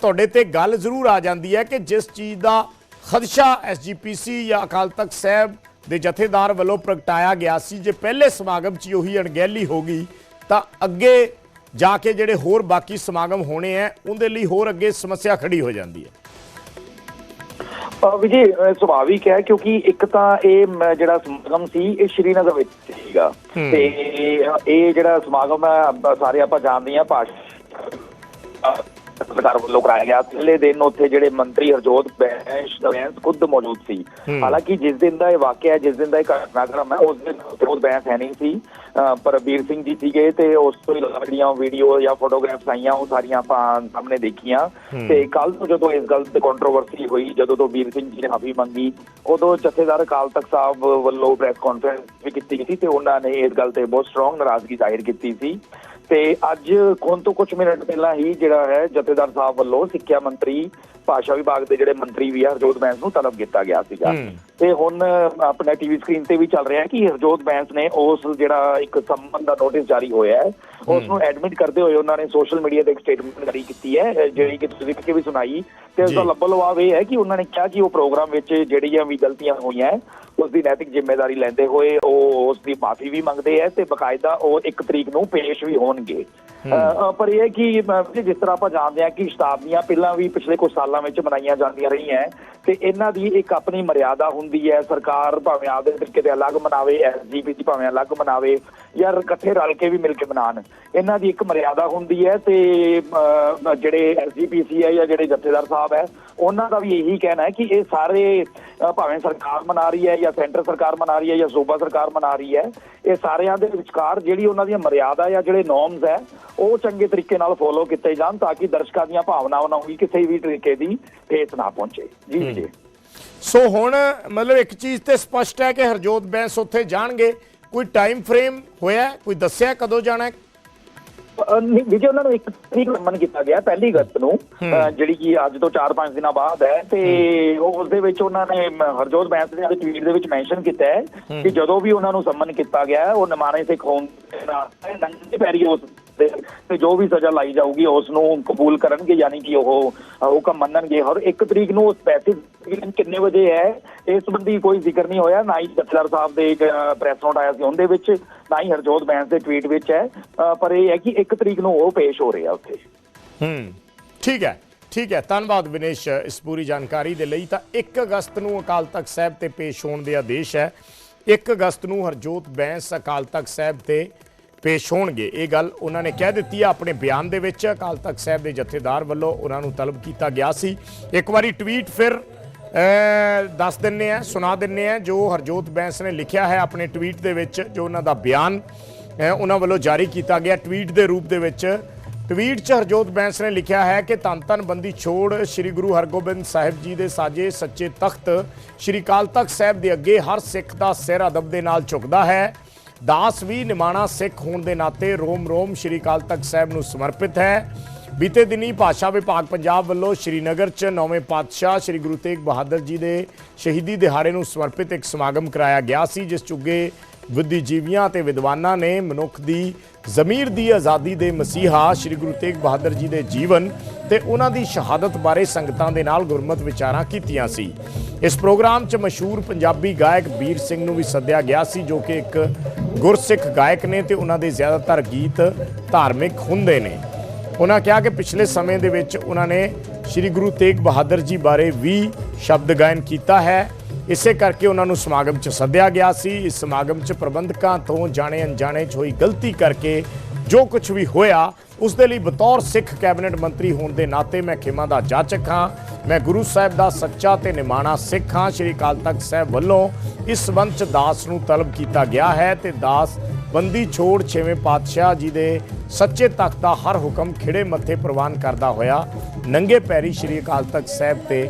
ਤੁਹਾਡੇ ਤੇ ਗੱਲ ਜ਼ਰੂਰ ਆ ਜਾਂਦੀ ਹੈ ਕਿ ਜਿਸ ਚੀਜ਼ ਦਾ ਖਦਸ਼ਾ ਐਸਜੀਪੀਸੀ ਜਾਂ ਅਕਾਲ ਤਖਤ ਸਾਹਿਬ ਦੇ ਜਥੇਦਾਰ ਵੱਲੋਂ ਪ੍ਰਗਟਾਇਆ ਗਿਆ ਸੀ, ਜੇ ਪਹਿਲੇ ਸਮਾਗਮ 'ਚ ਉਹੀ ਅਣਗਹਿਲੀ ਹੋ ਗਈ, ਤਾਂ ਅੱਗੇ ਜਾ ਕੇ ਜਿਹੜੇ ਹੋਰ ਬਾਕੀ ਸਮਾਗਮ ਹੋਣੇ ਆ ਉਹਦੇ ਲਈ ਹੋਰ ਅੱਗੇ ਸਮੱਸਿਆ ਖੜੀ ਹੋ ਜਾਂਦੀ ਹੈ ਵਿਜੇ ਸੁਭਾਵਿਕ ਹੈ ਕਿਉਂਕਿ ਇੱਕ ਤਾਂ ਇਹ ਜਿਹੜਾ ਸਮਾਗਮ ਸੀ ਇਹ ਸ਼੍ਰੀਨਗਰ ਵਿੱਚ ਸੀਗਾ। ਤੇ ਇਹ ਜਿਹੜਾ ਸਮਾਗਮ ਹੈ ਸਾਰੇ ਆਪਾਂ ਜਾਣਦੇ ਹਾਂ ਭਾਸ਼ਾ ਸਰਕਾਰ ਵੱਲੋਂ ਕਰਾਇਆ ਗਿਆ। ਪਹਿਲੇ ਦਿਨ ਉੱਥੇ ਜਿਹੜੇ ਮੰਤਰੀ ਹਰਜੋਤ ਬੈਂਸ ਬੈਂਸ ਖੁਦ ਮੌਜੂਦ ਸੀ। ਹਾਲਾਂਕਿ ਜਿਸ ਦਿਨ ਦਾ ਇਹ ਵਾਕਿਆ ਹੈ ਜਿਸ ਦਿਨ ਦਾ ਇਹ ਘਟਨਾਕ੍ਰਮ ਹੈ ਉਸ ਦਿਨ ਹਰਜੋਤ ਬੈਂਸ ਹੈ ਨਹੀਂ ਸੀ। ਅਹ ਪਰ ਵੀਰ ਸਿੰਘ ਜੀ ਸੀਗੇ ਤੇ ਉਸ ਤੋਂ ਇਲਾਵਾ ਜਿਹੜੀਆਂ ਵੀਡੀਓ ਜਾਂ ਫੋਟੋਗ੍ਰਾਫਸ ਆਈਆਂ ਉਹ ਸਾਰੀਆਂ ਆਪਾਂ ਸਾਹਮਣੇ ਦੇਖੀਆਂ। ਤੇ ਕੱਲ ਤੋਂ ਜਦੋਂ ਇਸ ਗੱਲ ਤੇ ਕੰਟਰੋਵਰਸੀ ਹੋਈ ਜਦੋਂ ਤੋਂ ਵੀਰ ਸਿੰਘ ਜੀ ਨੇ ਮਾਫੀ ਮੰਗੀ ਉਦੋਂ ਜਥੇਦਾਰ ਅਕਾਲ ਤਖਤ ਸਾਹਿਬ ਵੱਲੋਂ ਪ੍ਰੈਸ ਕਾਨਫਰੰਸ ਵੀ ਕੀਤੀ ਗਈ ਸੀ ਤੇ ਉਹਨਾਂ ਨੇ ਇਸ ਗੱਲ ਤੇ ਬਹੁਤ ਸਟਰੋਂਗ ਨਾਰਾਜ਼ਗੀ ਜ਼ਾਹਿਰ ਕੀਤੀ ਸੀ। ਤੇ ਅੱਜ ਹੁਣ ਤੋਂ ਕੁਝ ਮਿੰਟ ਪਹਿਲਾਂ ਹੀ ਜਿਹੜਾ ਹੈ ਜਥੇਦਾਰ ਸਾਹਿਬ ਵੱਲੋਂ ਸਿੱਖਿਆ ਮੰਤਰੀ ਭਾਸ਼ਾ ਵਿਭਾਗ ਦੇ ਜਿਹੜੇ ਮੰਤਰੀ ਵੀ ਆ ਹਰਜੋਤ ਬੈਂਸ ਨੂੰ ਤਲਬ ਕੀਤਾ ਗਿਆ ਸੀਗਾ। ਤੇ ਹੁਣ ਆਪਣੇ ਟੀਵੀ ਸਕਰੀਨ ਤੇ ਵੀ ਚੱਲ ਰਿਹਾ ਹੈ ਕਿ ਹਰਜੋਤ ਬੈਂਸ ਨੇ ਉਸ ਜਿਹੜਾ ਇੱਕ ਸੰਮਨ ਦਾ ਨੋਟਿਸ ਜਾਰੀ ਹੋਇਆ ਹੈ ਉਸ ਨੂੰ ਐਡਮਿਟ ਕਰਦੇ ਹੋਏ ਉਹਨਾਂ ਨੇ ਸੋਸ਼ਲ ਮੀਡੀਆ ਤੇ ਇੱਕ ਸਟੇਟਮੈਂਟ ਜਾਰੀ ਕੀਤੀ ਹੈ ਜਿਹੜੀ ਕਿ ਤੁਸੀਂ ਕੇ ਵੀ ਸੁਣਾਈ ਤੇ ਉਸ ਦਾ। ਲੱਭੋ ਲਵਾਬ ਇਹ ਹੈ ਕਿ ਉਹਨਾਂ ਨੇ ਕਿਹਾ ਕਿ ਉਹ ਪ੍ਰੋਗਰਾਮ ਵਿੱਚ ਜਿਹੜੀਆਂ ਵੀ ਗਲਤੀਆਂ ਹੋਈਆਂ ਉਸ ਦੀ ਨੈਤਿਕ ਜ਼ਿੰਮੇਵਾਰੀ ਲੈਂਦੇ ਹੋਏ ਉਹ ਉਸ ਦੀ ਮਾਫੀ ਵੀ ਮੰਗਦੇ ਹੈ ਤੇ ਬਕਾਇਦਾ ਉਹ ਇੱਕ ਤਰੀਕ ਨੂੰ ਪੇਸ਼ ਵੀ ਹੋਣਗੇ ਪਰ ਇਹ ਹੈ ਕਿ ਜਿਸ ਤਰ੍ਹਾਂ ਆਪਾਂ ਜਾਣਦੇ ਹਾਂ ਕਿ ਸ਼ਤਾਬਦੀਆਂ ਪਹਿਲਾਂ ਵੀ ਪਿਛਲੇ ਕੁਝ ਸਾਲਾਂ ਵਿੱਚ ਮਨਾਈਆਂ ਜਾਂਦੀਆਂ ਰਹੀਆਂ ਤੇ ਇਹਨਾਂ ਦੀ ਇੱਕ ਆਪਣੀ ਮਰਿਆਦਾ ਹੁੰਦੀ ਹੈ, ਸਰਕਾਰ ਭਾਵੇਂ ਆਪਦੇ ਤਰੀਕੇ ਦੇ ਅਲੱਗ ਮਨਾਵੇ ਐਸਜੀਪੀਸੀ ਭਾਵੇਂ ਅਲੱਗ ਮਨਾਵੇ ਜਾਂ ਇਕੱਠੇ ਰਲ ਕੇ ਵੀ ਮਿਲ ਕੇ ਮਨਾਣ ਇਹਨਾਂ ਦੀ ਇੱਕ ਮਰਿਆਦਾ ਹੁੰਦੀ ਹੈ ਤੇ ਜਿਹੜੇ ਐਸਜੀਪੀਸੀ ਹੈ ਜਾਂ ਜਿਹੜੇ ਜਥੇਦਾਰ ਸਾਹਿਬ ਹੈ ਉਹਨਾਂ ਦਾ ਵੀ ਇਹੀ ਕਹਿਣਾ ਹੈ ਕਿ ਇਹ ਸਾਰੇ ਭਾਵੇਂ ਸਰਕਾਰ ਮਨਾ ਰਹੀ ਹੈ ਜਾਂ ਸੈਂਟਰ ਸਰਕਾਰ ਮਨਾ ਰਹੀ ਹੈ ਜਾਂ ਸੂਬਾ ਸਰਕਾਰ ਮਨਾ ਰਹੀ ਹੈ ਇਹ ਸਾਰਿਆਂ ਦੇ ਵਿਚਕਾਰ ਜਿਹੜੀ ਉਹਨਾਂ ਦੀਆਂ ਮਰਿਆਦਾ ਜਾਂ ਜਿਹੜੇ ਨੋਰਮਸ ਹੈ ਉਹ ਚੰਗੇ ਤਰੀਕੇ ਨਾਲ ਫੋਲੋ ਕੀਤੇ ਜਾਣ ਤਾਂ ਕਿ ਦਰਸ਼ਕਾਂ ਦੀਆਂ ਭਾਵਨਾਵਾਂ ਨੂੰ ਵੀ ਕਿਸੇ ਵੀ ਤਰੀਕੇ ਦੀ ਠੇਸ ਨਾ ਪਹੁੰਚੇ। ਜੀ ਜੀ। ਸੋ ਹੁਣ ਮਤਲਬ ਇੱਕ ਚੀਜ਼ ਤੇ ਸਪਸ਼ਟ ਹੈ ਕਿ ਹਰਜੋਤ ਬੈਂਸ ਉੱਥੇ ਜਾਣਗੇ। ਕੋਈ ਟਾਈਮ ਫਰੇਮ ਹੋਇਆ? ਕੋਈ ਦੱਸਿਆ ਕਦੋਂ ਜਾਣਾ ਹੈ? ਨਹੀਂ, ਵਿਜੇ ਉਹਨਾਂ ਨੂੰ ਇੱਕ ਤਰੀਕ ਮੰਨ ਕੀਤਾ ਗਿਆ ਪਹਿਲੀ ਅਗਸਤ ਨੂੰ ਜਿਹੜੀ ਕਿ ਅੱਜ ਤੋਂ 4-5 ਦਿਨਾਂ ਬਾਅਦ ਹੈ ਤੇ ਉਹ ਉਸ ਦੇ ਵਿੱਚ ਉਹਨਾਂ ਨੇ ਹਰਜੋਤ ਬੈਂਸ ਆਪਣੇ ਟਵੀਟ ਦੇ ਵਿੱਚ ਮੈਂਸ਼ਨ ਕੀਤਾ ਹੈ ਕਿ ਜਦੋਂ ਵੀ ਉਹਨਾਂ ਨੂੰ ਸੰਮਨ ਕੀਤਾ ਗਿਆ ਉਹ ਨਿਮਾਣੇ ਸਿੱਖ ਹੋਣ ਦੇ ਨਾਲ ਨੰਗੇ ਪੈਰੀ ਉਸ ਦੇ ਤੇ ਜੋ ਵੀ ਸਜ਼ਾ ਲਾਈ ਜਾਊਗੀ, ਉਸ ਨੂੰ ਕਬੂਲ ਕਰਨਗੇ, ਯਾਨੀ ਕਿ ਉਹ ਹੁਕਮ ਮੰਨਣਗੇ। ਔਰ ਇੱਕ ਤਰੀਕ ਨੂੰ ਸਪੈਸੀਫਿਕ ਕਿੰਨੇ ਵਜੇ ਹੈ, ਇਸ ਸੰਬੰਧੀ ਕੋਈ ਜ਼ਿਕਰ ਨਹੀਂ ਹੋਇਆ। ਨਾ ਹੀ ਜਥੇਦਾਰ ਸਾਹਿਬ ਦੇ ਪ੍ਰੈਸ ਨੋਟ ਆਇਆ ਸੀ ਉਹਦੇ ਵਿੱਚ, ਨਾ ਹੀ ਹਰਜੋਤ ਬੈਂਸ ਦੇ ਟਵੀਟ ਵਿੱਚ ਹੈ। ਪਰ ਇਹ ਹੈ ਕਿ ਇੱਕ ਤਰੀਕ ਨੂੰ ਉਹ ਪੇਸ਼ ਹੋ ਰਿਹਾ ਉੱਥੇ। ਹੂੰ, ਠੀਕ ਹੈ ਠੀਕ ਹੈ। ਧੰਨਵਾਦ ਵਿਨੇਸ਼, ਇਸ ਪੂਰੀ ਜਾਣਕਾਰੀ ਦੇ ਲਈ। ਤਾਂ 1 ਅਗਸਤ ਨੂੰ ਅਕਾਲ ਤਖਤ ਸਾਹਿਬ ਤੇ ਪੇਸ਼ ਹੋਣ ਦੇ ਆਦੇਸ਼ ਹੈ। 1 ਅਗਸਤ ਨੂੰ ਹਰਜੋਤ ਬੈਂਸ ਅਕਾਲ ਤਖਤ ਸਾਹਿਬ ਤੇ ਪੇਸ਼ ਹੋਣਗੇ। ਇਹ ਗੱਲ ਉਹਨਾਂ ਨੇ ਕਹਿ ਦਿੱਤੀ ਆ। ਆਪਣੇ ਬਿਆਨ ਦੇ ਵਿੱਚ ਅਕਾਲ ਤਖਤ ਸਾਹਿਬ ਦੇ ਜਥੇਦਾਰ ਵੱਲੋਂ ਉਹਨਾਂ ਨੂੰ ਤਲਬ ਕੀਤਾ ਗਿਆ ਸੀ। ਇੱਕ ਵਾਰੀ ਟਵੀਟ ਫਿਰ ਦੱਸ ਦਿੰਨੇ ਆ, ਸੁਣਾ ਦਿੰਨੇ ਆ। ਜੋ ਹਰਜੋਤ ਬੈਂਸ ਨੇ ਲਿਖਿਆ ਹੈ ਆਪਣੇ ਟਵੀਟ ਦੇ ਵਿੱਚ, ਜੋ ਉਹਨਾਂ ਦਾ ਬਿਆਨ ਉਹਨਾਂ ਵੱਲੋਂ ਜਾਰੀ ਕੀਤਾ ਗਿਆ ਟਵੀਟ ਦੇ ਰੂਪ ਦੇ ਵਿੱਚ। ਟਵੀਟ 'ਚ ਹਰਜੋਤ ਬੈਂਸ ਨੇ ਲਿਖਿਆ ਹੈ ਕਿ ਧੰਨ ਧੰਨ ਬੰਦੀ ਛੋੜ ਸ੍ਰੀ ਗੁਰੂ ਹਰਗੋਬਿੰਦ ਸਾਹਿਬ ਜੀ ਦੇ ਸਾਜੇ ਸੱਚੇ ਤਖਤ ਸ੍ਰੀ ਅਕਾਲ ਤਖਤ ਸਾਹਿਬ ਦੇ ਅੱਗੇ ਹਰ ਸਿੱਖ ਦਾ ਸਿਰ ਅਦਬ ਦੇ ਨਾਲ ਝੁਕਦਾ ਹੈ। ਦਾਸ ਵੀ ਨਿਮਾਣਾ ਸਿੱਖ ਹੋਣ ਦੇ ਨਾਤੇ ਰੋਮ ਰੋਮ ਸ੍ਰੀ ਅਕਾਲ ਤਖਤ ਸਾਹਿਬ ਨੂੰ ਸਮਰਪਿਤ ਹੈ। ਬੀਤੇ ਦਿਨੀ ਭਾਸ਼ਾ ਵਿਭਾਗ ਪੰਜਾਬ ਵੱਲੋਂ ਸ਼੍ਰੀਨਗਰ 'ਚ ਨੌਵੇਂ ਪਾਤਸ਼ਾਹ ਸ੍ਰੀ ਗੁਰੂ ਤੇਗ ਬਹਾਦਰ ਜੀ ਦੇ ਸ਼ਹੀਦੀ ਦਿਹਾੜੇ ਨੂੰ ਸਮਰਪਿਤ ਇੱਕ ਸਮਾਗਮ ਕਰਾਇਆ ਗਿਆ ਸੀ, ਜਿਸ 'ਚ ਉੱਗੇ ਬੁੱਧੀਜੀਵੀਆਂ ਤੇ ਵਿਦਵਾਨਾਂ ਨੇ ਮਨੁੱਖ ਦੀ ਜ਼ਮੀਰ ਦੀ ਆਜ਼ਾਦੀ ਦੇ ਮਸੀਹਾ ਸ੍ਰੀ ਗੁਰੂ ਤੇਗ ਬਹਾਦਰ ਜੀ ਦੇ ਜੀਵਨ ਤੇ ਉਹਨਾਂ ਦੀ ਸ਼ਹਾਦਤ ਬਾਰੇ ਸੰਗਤਾਂ ਦੇ ਨਾਲ ਗੁਰਮਤ ਵਿਚਾਰਾਂ ਕੀਤੀਆਂ ਸੀ। ਇਸ ਪ੍ਰੋਗਰਾਮ 'ਚ ਮਸ਼ਹੂਰ ਪੰਜਾਬੀ ਗਾਇਕ ਵੀਰ ਸਿੰਘ ਨੂੰ ਵੀ ਸੱਦਿਆ ਗਿਆ ਸੀ, ਜੋ ਕਿ ਇੱਕ ਗੁਰਸਿੱਖ ਗਾਇਕ ਨੇ ਤੇ ਉਹਨਾਂ ਦੇ ਜ਼ਿਆਦਾਤਰ ਗੀਤ ਧਾਰਮਿਕ ਹੁੰਦੇ ਨੇ। ਉਹਨਾਂ ਕਿਹਾ ਕਿ ਪਿਛਲੇ ਸਮੇਂ ਦੇ ਵਿੱਚ ਉਹਨਾਂ ਨੇ ਸ੍ਰੀ ਗੁਰੂ ਤੇਗ ਬਹਾਦਰ ਜੀ ਬਾਰੇ ਵੀ ਸ਼ਬਦ ਗਾਇਨ ਕੀਤਾ ਹੈ। ਇਸੇ ਕਰਕੇ ਉਹਨਾਂ ਨੂੰ ਸਮਾਗਮ 'ਚ ਸੱਦਿਆ ਗਿਆ ਸੀ। ਇਸ ਸਮਾਗਮ 'ਚ ਪ੍ਰਬੰਧਕਾਂ ਤੋਂ ਜਾਣੇ ਅਣਜਾਣੇ 'ਚ ਹੋਈ ਗਲਤੀ ਕਰਕੇ ਜੋ ਕੁਝ ਵੀ ਹੋਇਆ, ਉਸ ਦੇ ਲਈ ਬਤੌਰ ਸਿੱਖ ਕੈਬਨਿਟ ਮੰਤਰੀ ਹੋਣ ਦੇ ਨਾਤੇ ਮੈਂ ਖਿਮਾ ਦਾ ਜਾਚਕ ਹਾਂ। ਮੈਂ ਗੁਰੂ ਸਾਹਿਬ ਦਾ ਸੱਚਾ ਤੇ ਨਿਮਾਣਾ ਸਿੱਖ ਹਾਂ। ਸ੍ਰੀ ਅਕਾਲ ਤਖਤ ਸਾਹਿਬ ਵੱਲੋਂ ਇਸ ਸੰਬੰਧ 'ਚ ਦਾਸ ਨੂੰ ਤਲਬ ਕੀਤਾ ਗਿਆ ਹੈ ਤੇ ਦਾਸ ਬੰਦੀ ਛੋੜ ਛੇਵੇਂ ਪਾਤਸ਼ਾਹ ਜੀ ਦੇ ਸੱਚੇ ਤਖਤ ਦਾ ਹਰ ਹੁਕਮ ਖਿੜੇ ਮੱਥੇ ਪ੍ਰਵਾਨ ਕਰਦਾ ਹੋਇਆ ਨੰਗੇ ਪੈਰੀ ਸ੍ਰੀ ਅਕਾਲ ਤਖਤ ਸਾਹਿਬ ਤੇ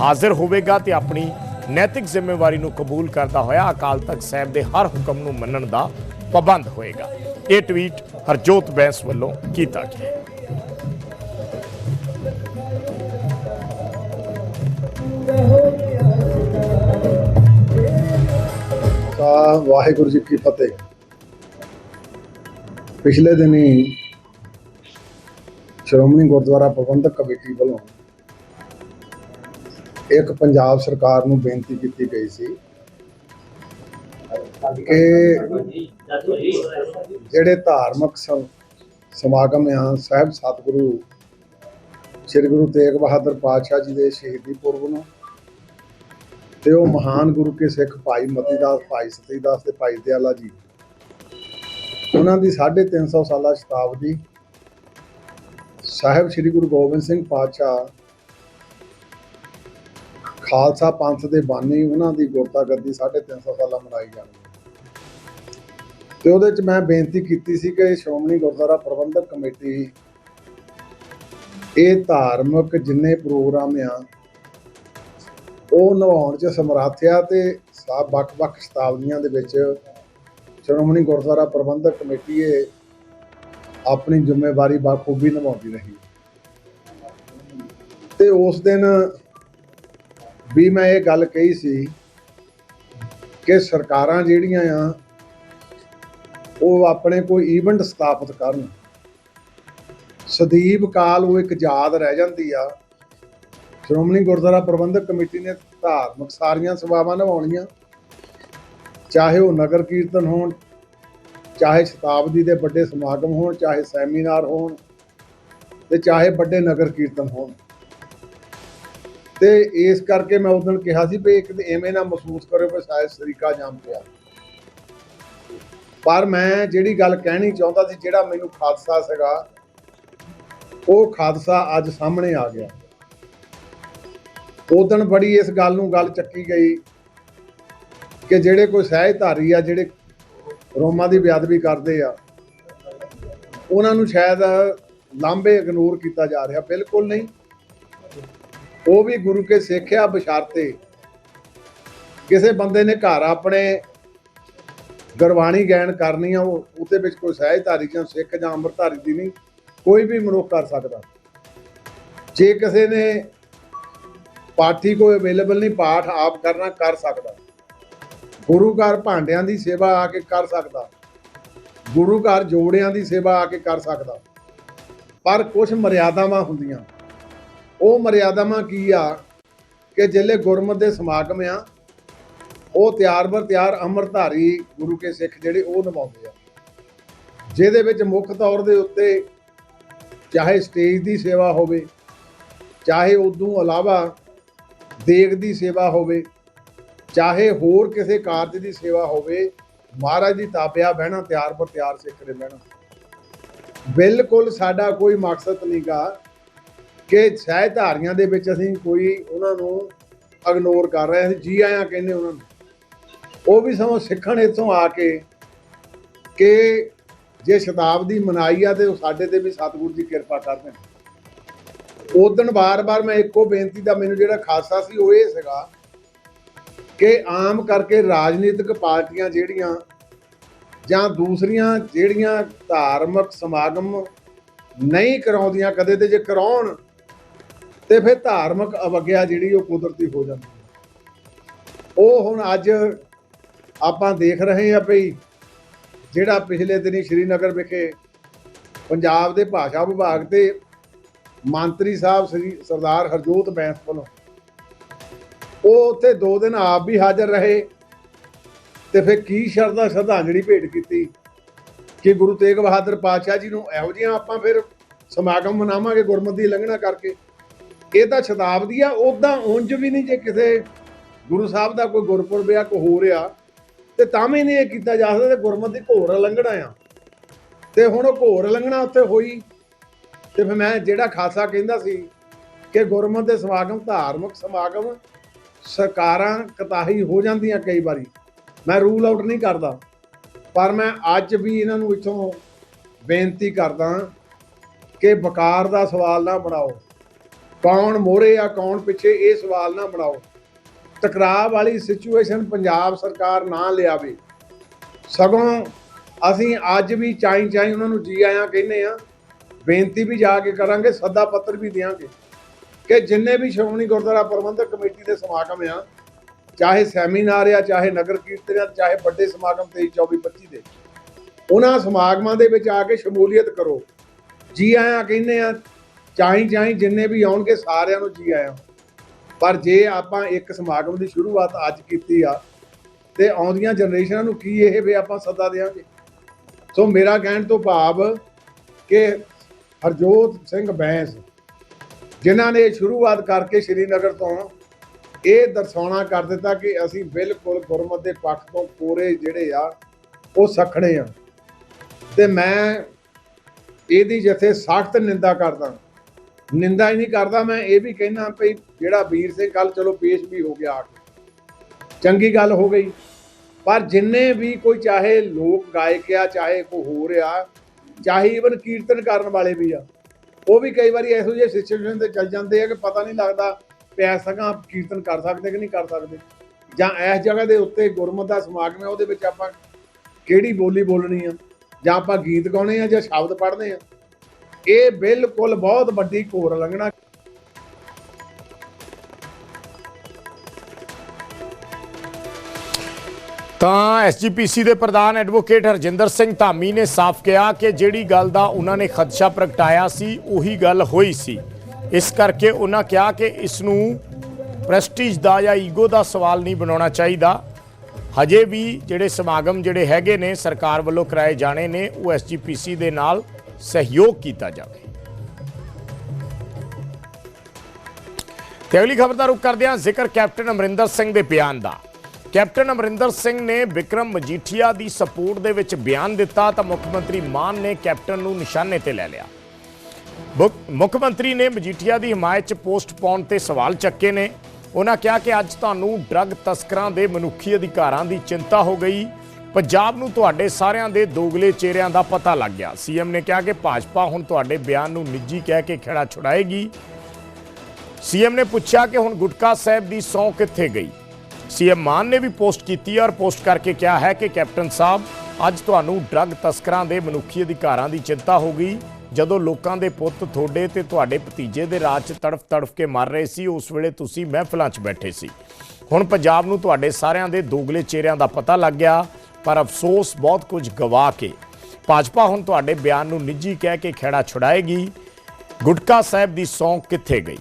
ਹਾਜ਼ਰ ਹੋਵੇਗਾ ਤੇ ਆਪਣੀ ਨੈਤਿਕ ਜ਼ਿੰਮੇਵਾਰੀ ਨੂੰ ਕਬੂਲ ਕਰਦਾ ਹੋਇਆ ਅਕਾਲ ਤਖਤ ਸਾਹਿਬ ਦੇ ਹਰ ਹੁਕਮ ਨੂੰ ਮੰਨਣ ਦਾ ਪਾਬੰਦ ਹੋਏਗਾ। ਇਹ ਟਵੀਟ ਹਰਜੋਤ ਬੈਂਸ ਵੱਲੋਂ ਕੀਤਾ ਗਿਆ। ਤਾਂ ਵਾਹਿਗੁਰੂ ਜੀ ਕੀ ਫਤਿਹ। ਪਿਛਲੇ ਦਿਨੀ ਸ਼੍ਰੋਮਣੀ ਗੁਰਦੁਆਰਾ ਪ੍ਰਬੰਧਕ ਕਮੇਟੀ ਵੱਲੋਂ ਇੱਕ ਪੰਜਾਬ ਸਰਕਾਰ ਨੂੰ ਬੇਨਤੀ ਕੀਤੀ ਗਈ ਸੀ ਕਿ ਜਿਹੜੇ ਧਾਰਮਿਕ ਸਮਾਗਮ ਆ, ਸਾਹਿਬ ਸਤਿਗੁਰੂ, ਸ੍ਰੀ ਗੁਰੂ ਤੇਗ ਬਹਾਦਰ ਪਾਤਸ਼ਾਹ ਜੀ ਦੇ ਸ਼ਹੀਦੀ ਪੁਰਬ ਨੂੰ ਤੇ ਉਹ ਮਹਾਨ ਗੁਰੂ ਕੇ ਸਿੱਖ ਭਾਈ ਮਤੀਦਾਸ, ਭਾਈ ਸਤੀਦਾਸ ਤੇ ਭਾਈ ਦਿਆਲਾ ਜੀ। ਉਹਨਾਂ ਦੀ 350 ਸਾਲਾ ਸ਼ਤਾਬਦੀ ਸਾਹਿਬ ਸ੍ਰੀ ਗੁਰੂ ਗੋਬਿੰਦ ਸਿੰਘ ਪਾਤਸ਼ਾਹ ਖਾਲਸਾ ਪੰਥ ਦੇ ਬਾਨੀ ਉਹਨਾਂ ਦੀ ਗੁਰਤਾ ਗੱਦੀ 350 ਸਾਲਾਂ ਮਨਾਈ ਜਾਂਦੀ ਹੈ। ਤੇ ਉਹਦੇ ਚ ਮੈਂ ਬੇਨਤੀ ਕੀਤੀ ਸੀ ਕਿ ਸ਼੍ਰੋਮਣੀ ਗੁਰਦੁਆਰਾ ਪ੍ਰਬੰਧਕ ਕਮੇਟੀ ਇਹ ਧਾਰਮਿਕ ਜਿੰਨੇ ਪ੍ਰੋਗਰਾਮ ਆ, ਉਹ ਨਿਭਾਉਣ ਚ ਸਮਰੱਥ ਆ ਤੇ ਸਭ ਵੱਖ-ਵੱਖ ਸ਼ਤਾਬਦੀਆਂ ਦੇ ਵਿੱਚ ਸ਼੍ਰੋਮਣੀ ਗੁਰਦੁਆਰਾ ਪ੍ਰਬੰਧਕ ਕਮੇਟੀ ਇਹ ਆਪਣੀ ਜ਼ਿੰਮੇਵਾਰੀ ਬਾਖੂਬੀ ਨਿਭਾਉਂਦੀ ਰਹੀ। ਤੇ ਉਸ ਦਿਨ ਵੀ ਮੈਂ ਇਹ ਗੱਲ ਕਹੀ ਸੀ ਕਿ ਸਰਕਾਰਾਂ ਜਿਹੜੀਆਂ ਆ, ਉਹ ਆਪਣੇ ਕੋਈ ਈਵੈਂਟ ਸਥਾਪਿਤ ਕਰਨ। ਸਦੀਪ ਕਾਲ ਉਹ ਇੱਕ ਯਾਦ ਰਹਿ ਜਾਂਦੀ ਆ। ਸ਼੍ਰੋਮਣੀ ਗੁਰਦੁਆਰਾ ਪ੍ਰਬੰਧਕ ਕਮੇਟੀ ਨੇ ਧਾਰਮਿਕ ਸਾਰੀਆਂ ਸੇਵਾਵਾਂ ਨਿਭਾਉਣੀਆਂ। ਚਾਹੇ ਉਹ ਨਗਰ ਕੀਰਤਨ ਹੋਣ, ਚਾਹੇ ਸ਼ਤਾਬਦੀ ਦੇ ਵੱਡੇ ਸਮਾਗਮ ਹੋਣ, ਚਾਹੇ ਸੈਮੀਨਾਰ ਹੋਣ ਤੇ ਚਾਹੇ ਵੱਡੇ ਨਗਰ ਕੀਰਤਨ ਹੋਣ। ਤੇ ਇਸ ਕਰਕੇ ਮੈਂ ਉਸ ਕਿਹਾ ਸੀ ਵੀ ਇੱਕ ਤੇ ਐਵੇਂ ਨਾ ਮਹਿਸੂਸ ਕਰਿਓ ਕਿ ਸ਼ਾਇਦ ਸਰੀਕਾ ਜਾਮ ਪਿਆ। ਪਰ ਮੈਂ ਜਿਹੜੀ ਗੱਲ ਕਹਿਣੀ ਚਾਹੁੰਦਾ ਸੀ, ਜਿਹੜਾ ਮੈਨੂੰ ਖਾਦਸਾ ਸੀਗਾ, ਉਹ ਖਾਦਸਾ ਅੱਜ ਸਾਹਮਣੇ ਆ ਗਿਆ। ਉਦਣ ਬੜੀ ਇਸ ਗੱਲ ਨੂੰ ਗੱਲ ਚੱਕੀ ਗਈ ਕਿ ਜਿਹੜੇ ਕੋਈ ਸਹਿਜਧਾਰੀ ਆ, ਜਿਹੜੇ ਰੋਮਾਂ ਦੀ ਬੇਅਦਬੀ ਕਰਦੇ ਆ, ਉਹਨਾਂ ਨੂੰ ਸ਼ਾਇਦ ਲਾਂਬੇ ਇਗਨੋਰ ਕੀਤਾ ਜਾ ਰਿਹਾ। ਬਿਲਕੁਲ ਨਹੀਂ। ਉਹ ਵੀ ਗੁਰੂ ਕੇ ਸਿੱਖਿਆ ਬਸ਼ਾਰਤੇ। ਕਿਸੇ ਬੰਦੇ ਨੇ ਘਰ ਆਪਣੇ ਗੁਰਬਾਣੀ ਗਾਇਨ ਕਰਨੀ ਆ, ਉਹ ਉਹਦੇ ਵਿੱਚ ਕੋਈ ਸਹਿਜਧਾਰੀ ਜਾਂ ਸਿੱਖ ਜਾਂ ਅੰਮ੍ਰਿਤਧਾਰੀ ਦੀ ਨਹੀਂ, ਕੋਈ ਵੀ ਮਨੁੱਖ ਕਰ ਸਕਦਾ। ਜੇ ਕਿਸੇ ਨੇ ਪਾਠੀ ਕੋਈ ਅਵੇਲੇਬਲ ਨਹੀਂ, ਪਾਠ ਆਪ ਕਰਨਾ, ਕਰ ਸਕਦਾ। ਗੁਰੂ ਘਰ ਭਾਂਡਿਆਂ ਦੀ ਸੇਵਾ ਆ ਕੇ ਕਰ ਸਕਦਾ। ਗੁਰੂ ਘਰ ਜੋੜਿਆਂ ਦੀ ਸੇਵਾ ਆ ਕੇ ਕਰ ਸਕਦਾ। ਪਰ ਕੁਝ ਮਰਿਆਦਾਵਾਂ ਹੁੰਦੀਆਂ। ਉਹ ਮਰਿਆਦਾਵਾਂ ਕੀ ਆ? ਕਿ ਜਿਹੜੇ ਗੁਰਮਤ ਦੇ ਸਮਾਗਮ ਆ, ਉਹ ਤਿਆਰ ਬਰ ਤਿਆਰ ਅੰਮ੍ਰਿਤਧਾਰੀ ਗੁਰੂ ਕੇ ਸਿੱਖ ਜਿਹੜੇ ਉਹ ਨਿਭਾਉਂਦੇ ਆ। ਜਿਹਦੇ ਵਿੱਚ ਮੁੱਖ ਤੌਰ ਦੇ ਉੱਤੇ ਚਾਹੇ ਸਟੇਜ ਦੀ ਸੇਵਾ ਹੋਵੇ, ਚਾਹੇ ਉਦੋਂ ਇਲਾਵਾ ਦੇਗ ਦੀ ਸੇਵਾ ਹੋਵੇ, ਚਾਹੇ ਹੋਰ ਕਿਸੇ ਕਾਰਜ ਦੀ ਸੇਵਾ ਹੋਵੇ, ਮਹਾਰਾਜ ਦੀ ਤਾਪਿਆ ਬਹਿਣਾ, ਤਿਆਰ ਪਰ ਤਿਆਰ ਸਿੱਖ ਦੇ ਬਹਿਣਾ। ਬਿਲਕੁਲ ਸਾਡਾ ਕੋਈ ਮਕਸਦ ਨਹੀਂਗਾ ਕਿ ਸਹਿਧਾਰੀਆਂ ਦੇ ਵਿੱਚ ਅਸੀਂ ਕੋਈ ਉਹਨਾਂ ਨੂੰ ਇਗਨੋਰ ਕਰ ਰਹੇ ਅਸੀਂ ਜੀ ਆਇਆਂ ਕਹਿੰਦੇ ਉਹਨਾਂ ਨੂੰ। ਉਹ ਵੀ ਸਮਾਂ ਸਿੱਖਣ ਇੱਥੋਂ ਆ ਕੇ ਕਿ ਜੇ ਸ਼ਤਾਬਦੀ ਮਨਾਈ ਆ ਤੇ ਉਹ ਸਾਡੇ ਤੇ ਵੀ ਸਤਿਗੁਰੂ ਦੀ ਕਿਰਪਾ ਕਰ ਦੇਣ ਉਦਣ ਵਾਰ ਵਾਰ ਮੈਂ ਇੱਕੋ ਬੇਨਤੀ ਦਾ ਮੈਨੂੰ ਜਿਹੜਾ ਖਾਸਾ ਸੀ ਉਹ ਇਹ ਸੀਗਾ ਕਿ ਆਮ ਕਰਕੇ ਰਾਜਨੀਤਿਕ ਪਾਰਟੀਆਂ ਜਿਹੜੀਆਂ ਜਾਂ ਦੂਸਰੀਆਂ ਜਿਹੜੀਆਂ ਧਾਰਮਿਕ ਸਮਾਗਮ ਨਹੀਂ ਕਰਾਉਂਦੀਆਂ, ਕਦੇ ਤੇ ਜੇ ਕਰਾਉਣ ਤੇ ਫਿਰ ਧਾਰਮਿਕ ਅਵਗਿਆ ਜਿਹੜੀ ਉਹ ਕੁਦਰਤੀ ਹੋ ਜਾਂਦੀ ਉਹ ਹੁਣ ਅੱਜ ਆਪਾਂ ਦੇਖ ਰਹੇ ਹਾਂ ਭਈ ਜਿਹੜਾ ਪਿਛਲੇ ਦਿਨੀ ਸ਼੍ਰੀਨਗਰ ਵਿਖੇ ਪੰਜਾਬ ਦੇ ਭਾਸ਼ਾ ਵਿਭਾਗ ਤੇ ਮੰਤਰੀ ਸਾਹਿਬ ਸ੍ਰੀ ਸਰਦਾਰ ਹਰਜੋਤ ਬੈਂਸ ਵੱਲੋਂ ਉਹ ਉੱਥੇ 2 ਦਿਨ ਆਪ ਵੀ ਹਾਜ਼ਰ ਰਹੇ ਤੇ ਫਿਰ ਕੀ ਸ਼ਰਧਾ ਸ਼ਰਧਾਂਜਲੀ ਭੇਟ ਕੀਤੀ ਕਿ ਗੁਰੂ ਤੇਗ ਬਹਾਦਰ ਪਾਤਸ਼ਾਹ ਜੀ ਨੂੰ ਇਹੋ ਜਿਹੀਆਂ ਆਪਾਂ ਫਿਰ ਸਮਾਗਮ ਮਨਾਵਾਂਗੇ ਗੁਰਮਤਿ ਦੀ ਲੰਘਣਾ ਕਰਕੇ। ਇਹ ਤਾਂ ਸ਼ਤਾਬਦੀ ਆ ਉਦਾਂ ਉਂਝ ਵੀ ਨਹੀਂ ਜੇ ਕਿਸੇ ਗੁਰੂ ਸਾਹਿਬ ਦਾ ਕੋਈ ਗੁਰਪੁਰਬ ਆ, ਕੋਈ ਹੋ ਰਿਹਾ ਤੇ ਤਾਂ ਵੀ ਨਹੀਂ ਇਹ ਕੀਤਾ ਜਾ ਸਕਦਾ ਤੇ ਗੁਰਮਤਿ ਦੀ ਘੋਰ ਲੰਘਣਾ ਆ। ਤੇ ਹੁਣ ਉਹ ਘੋਰ ਲੰਘਣਾ ਉੱਥੇ ਹੋਈ, ਤੇ ਫਿਰ ਮੈਂ ਜਿਹੜਾ ਖਾਸਾ ਕਹਿੰਦਾ ਸੀ ਕਿ ਗੁਰਮਤ ਦੇ ਸਮਾਗਮ ਧਾਰਮਿਕ ਸਮਾਗਮ ਸਰਕਾਰਾਂ ਕਤਾਹੀ ਹੋ ਜਾਂਦੀਆਂ ਕਈ ਵਾਰੀ। ਮੈਂ ਰੂਲ ਆਊਟ ਨਹੀਂ ਕਰਦਾ, ਪਰ ਮੈਂ ਅੱਜ ਵੀ ਇਹਨਾਂ ਨੂੰ ਇੱਥੋਂ ਬੇਨਤੀ ਕਰਦਾ ਕਿ ਵਕਾਰ ਦਾ ਸਵਾਲ ਨਾ ਬਣਾਓ। ਕੌਣ ਮੋਰੇ ਆ, ਕੌਣ ਪਿੱਛੇ, ਇਹ ਸਵਾਲ ਨਾ ਬਣਾਓ। ਟਕਰਾਅ ਵਾਲੀ ਸਿਚੁਏਸ਼ਨ ਪੰਜਾਬ ਸਰਕਾਰ ਨਾ ਲਿਆਵੇ। ਸਗੋਂ ਅਸੀਂ ਅੱਜ ਵੀ ਚਾਈ ਚਾਈ ਉਹਨਾਂ ਨੂੰ ਜੀ ਆਇਆਂ ਕਹਿੰਦੇ ਆ ਬੇਨਤੀ ਵੀ ਜਾ ਕੇ ਕਰਾਂਗੇ, ਸੱਦਾ ਪੱਤਰ ਵੀ ਦਿਆਂਗੇ ਕਿ ਜਿੰਨੇ ਵੀ ਸ਼੍ਰੋਮਣੀ ਗੁਰਦੁਆਰਾ ਪ੍ਰਬੰਧਕ ਕਮੇਟੀ ਦੇ ਸਮਾਗਮ ਆ, ਚਾਹੇ ਸੈਮੀਨਾਰ ਆ, ਚਾਹੇ ਨਗਰ ਕੀਰਤਨ ਆ, ਚਾਹੇ ਵੱਡੇ ਸਮਾਗਮ 23 24 25 ਦੇ, ਉਹਨਾਂ ਸਮਾਗਮਾਂ ਦੇ ਵਿੱਚ ਆ ਕੇ ਸ਼ਮੂਲੀਅਤ ਕਰੋ। ਜੀ ਆਇਆਂ ਕਹਿੰਦੇ ਆ ਚਾਈ ਚਾਈ ਜਿੰਨੇ ਵੀ ਆਉਣਗੇ ਸਾਰਿਆਂ ਨੂੰ ਜੀ ਆਇਆਂ ਪਰ ਜੇ ਆਪਾਂ ਇੱਕ ਸਮਾਗਮ ਦੀ ਸ਼ੁਰੂਆਤ ਅੱਜ ਕੀਤੀ ਆ, ਤੇ ਆਉਂਦੀਆਂ ਜਨਰੇਸ਼ਨਾਂ ਨੂੰ ਕੀ ਇਹ ਵੀ ਆਪਾਂ ਸੱਦਾ ਦੇਵਾਂਗੇ? ਸੋ ਮੇਰਾ ਕਹਿਣ ਤੋਂ ਭਾਵ ਕਿ ਹਰਜੋਤ ਸਿੰਘ ਬੈਂਸ, ਜਿਨ੍ਹਾਂ ਨੇ ਸ਼ੁਰੂਆਤ ਕਰਕੇ ਸ਼੍ਰੀਨਗਰ ਤੋਂ ਇਹ ਦਰਸਾਉਣਾ ਕਰ ਦਿੱਤਾ ਕਿ ਅਸੀਂ ਬਿਲਕੁਲ ਗੁਰਮਤ ਦੇ ਪੱਖ ਤੋਂ ਪੂਰੇ ਜਿਹੜੇ ਆ, ਉਹ ਸਖੜੇ ਆ। ਤੇ ਮੈਂ ਇਹਦੀ ਜਿੱਥੇ ਸਖਤ ਨਿੰਦਾ ਕਰਦਾ। ਨਿੰਦਾ ਹੀ ਨਹੀਂ ਕਰਦਾ, ਮੈਂ ਇਹ ਵੀ ਕਹਿਣਾ ਭਈ ਜਿਹੜਾ ਵੀਰ ਸਿੰਘ ਕੱਲ ਚਲੋ ਪੇਸ਼ ਵੀ ਹੋ ਗਿਆ ਆ ਕੇ। ਚੰਗੀ ਗੱਲ ਹੋ ਗਈ। ਪਰ ਜਿੰਨੇ ਵੀ ਕੋਈ ਚਾਹੇ ਲੋਕ ਗਾਇਕ ਆ, ਚਾਹੇ ਕੋਈ ਹੋਰ ਆ, ਚਾਹੇ ਇਵਨ ਕੀਰਤਨ ਕਰਨ ਵਾਲੇ ਵੀ ਆ, ਉਹ ਵੀ ਕਈ ਵਾਰੀ ਇਹੋ ਜਿਹੇ ਸਿਚੁਏਸ਼ਨ ਤੇ ਚੱਲ ਜਾਂਦੇ ਆ ਕਿ ਪਤਾ ਨਹੀਂ ਲੱਗਦਾ ਪਿਆ ਸਕਾਂ ਕੀਰਤਨ ਕਰ ਸਕਦੇ ਕਿ ਨਹੀਂ ਕਰ ਸਕਦੇ। ਜਾਂ ਇਸ ਜਗ੍ਹਾ ਦੇ ਉੱਤੇ ਗੁਰਮਤਿ ਦਾ ਸਮਾਗਮ ਹੈ ਉਹਦੇ ਵਿੱਚ ਆਪਾਂ ਕਿਹੜੀ ਬੋਲੀ ਬੋਲਣੀ ਆ? ਜਾਂ ਆਪਾਂ ਗੀਤ ਗਾਉਣੇ ਆ ਜਾਂ ਸ਼ਬਦ ਪੜ੍ਹਨੇ ਆ? ਇਹ ਬਿਲਕੁਲ ਬਹੁਤ ਵੱਡੀ ਘੋਰ ਲੰਘਣਾ। ਤਾਂ ਐਸਜੀਪੀਸੀ ਦੇ ਪ੍ਰਧਾਨ ਐਡਵੋਕੇਟ ਹਰਜਿੰਦਰ ਸਿੰਘ ਧਾਮੀ ਨੇ ਸਾਫ਼ ਕਿਹਾ ਕਿ ਜਿਹੜੀ ਗੱਲ ਦਾ ਉਹਨਾਂ ਨੇ ਖਦਸ਼ਾ ਪ੍ਰਗਟਾਇਆ ਸੀ, ਉਹੀ ਗੱਲ ਹੋਈ ਸੀ। ਇਸ ਕਰਕੇ ਉਹਨਾਂ ਕਿਹਾ ਕਿ ਇਸ ਨੂੰ ਪ੍ਰੈਸਟੀਜ ਦਾ ਜਾਂ ਈਗੋ ਦਾ ਸਵਾਲ ਨਹੀਂ ਬਣਾਉਣਾ ਚਾਹੀਦਾ। ਹਜੇ ਵੀ ਜਿਹੜੇ ਸਮਾਗਮ ਜਿਹੜੇ ਹੈਗੇ ਨੇ, ਸਰਕਾਰ ਵੱਲੋਂ ਕਰਾਏ ਜਾਣੇ ਨੇ, ਉਹ ਐਸਜੀਪੀਸੀ ਦੇ ਨਾਲ ਸਹਿਯੋਗ ਕੀਤਾ ਜਾਵੇ। ਤੇ ਅਗਲੀ ਖਬਰ ਦਾ ਰੁਖ ਕਰਦੇ ਹਾਂ, ਜ਼ਿਕਰ ਕੈਪਟਨ ਅਮਰਿੰਦਰ ਸਿੰਘ ਦੇ ਬਿਆਨ ਦਾ। ਕੈਪਟਨ ਅਮਰਿੰਦਰ ਸਿੰਘ ਨੇ ਵਿਕਰਮ ਮਜੀਠੀਆ ਦੀ ਸਪੋਰਟ ਦੇ ਵਿੱਚ ਬਿਆਨ ਦਿੱਤਾ ਤਾਂ ਮੁੱਖ ਮੰਤਰੀ ਮਾਨ ਨੇ ਕੈਪਟਨ ਨੂੰ ਨਿਸ਼ਾਨੇ ਤੇ ਲੈ ਲਿਆ। ਮੁੱਖ- ਮੁੱਖ ਮੰਤਰੀ ਨੇ ਮਜੀਠੀਆ ਦੀ ਹਮਾਇਤ 'ਚ ਪੋਸਟ ਪਾਉਣ ਤੇ ਸਵਾਲ ਚੱਕੇ ਨੇ। ਉਹਨਾਂ ਕਿਹਾ ਕਿ ਅੱਜ ਤੁਹਾਨੂੰ ਡਰੱਗ ਤਸਕਰਾਂ ਦੇ ਮਨੁੱਖੀ ਅਧਿਕਾਰਾਂ ਦੀ ਚਿੰਤਾ ਹੋ ਗਈ। ਪੰਜਾਬ ਨੂੰ ਤੁਹਾਡੇ ਸਾਰਿਆਂ ਦੇ ਦੋਗਲੇ ਚਿਹਰਿਆਂ ਦਾ ਪਤਾ ਲੱਗ ਗਿਆ। ਸੀਐਮ ਨੇ ਕਿਹਾ ਕਿ ਭਾਜਪਾ ਹੁਣ ਤੁਹਾਡੇ ਬਿਆਨ ਨੂੰ ਨਿੱਜੀ ਕਹਿ ਕੇ ਖੇੜਾ ਛੁਡਾਏਗੀ। ਸੀਐਮ ਨੇ ਪੁੱਛਿਆ ਕਿ ਹੁਣ ਗੁਟਕਾ ਸਾਹਿਬ ਦੀ ਸੌ ਕਿੱਥੇ ਗਈ? ਸੀਐਮ ਮਾਨ ਨੇ ਵੀ ਪੋਸਟ ਕੀਤੀ ਔਰ ਪੋਸਟ ਕਰਕੇ ਕਿਹਾ ਹੈ ਕਿ ਕੈਪਟਨ ਸਾਹਿਬ, ਅੱਜ ਤੁਹਾਨੂੰ ਡਰੱਗ ਤਸਕਰਾਂ ਦੇ ਮਨੁੱਖੀ ਅਧਿਕਾਰਾਂ ਦੀ ਚਿੰਤਾ ਹੋ ਗਈ। ਜਦੋਂ ਲੋਕਾਂ ਦੇ ਪੁੱਤ ਤੁਹਾਡੇ ਤੇ ਤੁਹਾਡੇ ਭਤੀਜੇ ਦੇ ਰਾਜ 'ਚ ਤੜਫ ਤੜਫ ਕੇ ਮਰ ਰਹੇ ਸੀ, ਉਸ ਵੇਲੇ ਤੁਸੀਂ ਮਹਿਫਲਾਂ 'ਚ ਬੈਠੇ ਸੀ। ਹੁਣ ਪੰਜਾਬ ਨੂੰ ਤੁਹਾਡੇ ਸਾਰਿਆਂ ਦੇ ਦੋਗਲੇ ਚਿਹਰਿਆਂ ਦਾ ਪਤਾ ਲੱਗ ਗਿਆ। ਪਰ ਅਫਸੋਸ ਬਹੁਤ ਕੁਝ ਗਵਾ ਕੇ। ਭਾਜਪਾ ਹੁਣ ਤੁਹਾਡੇ ਬਿਆਨ ਨੂੰ ਨਿੱਜੀ ਕਹਿ ਕੇ ਖੇੜਾ ਛੁਡਾਏਗੀ। ਗੁਟਕਾ ਸਾਹਿਬ ਦੀ ਸੌਂ ਕਿੱਥੇ ਗਈ?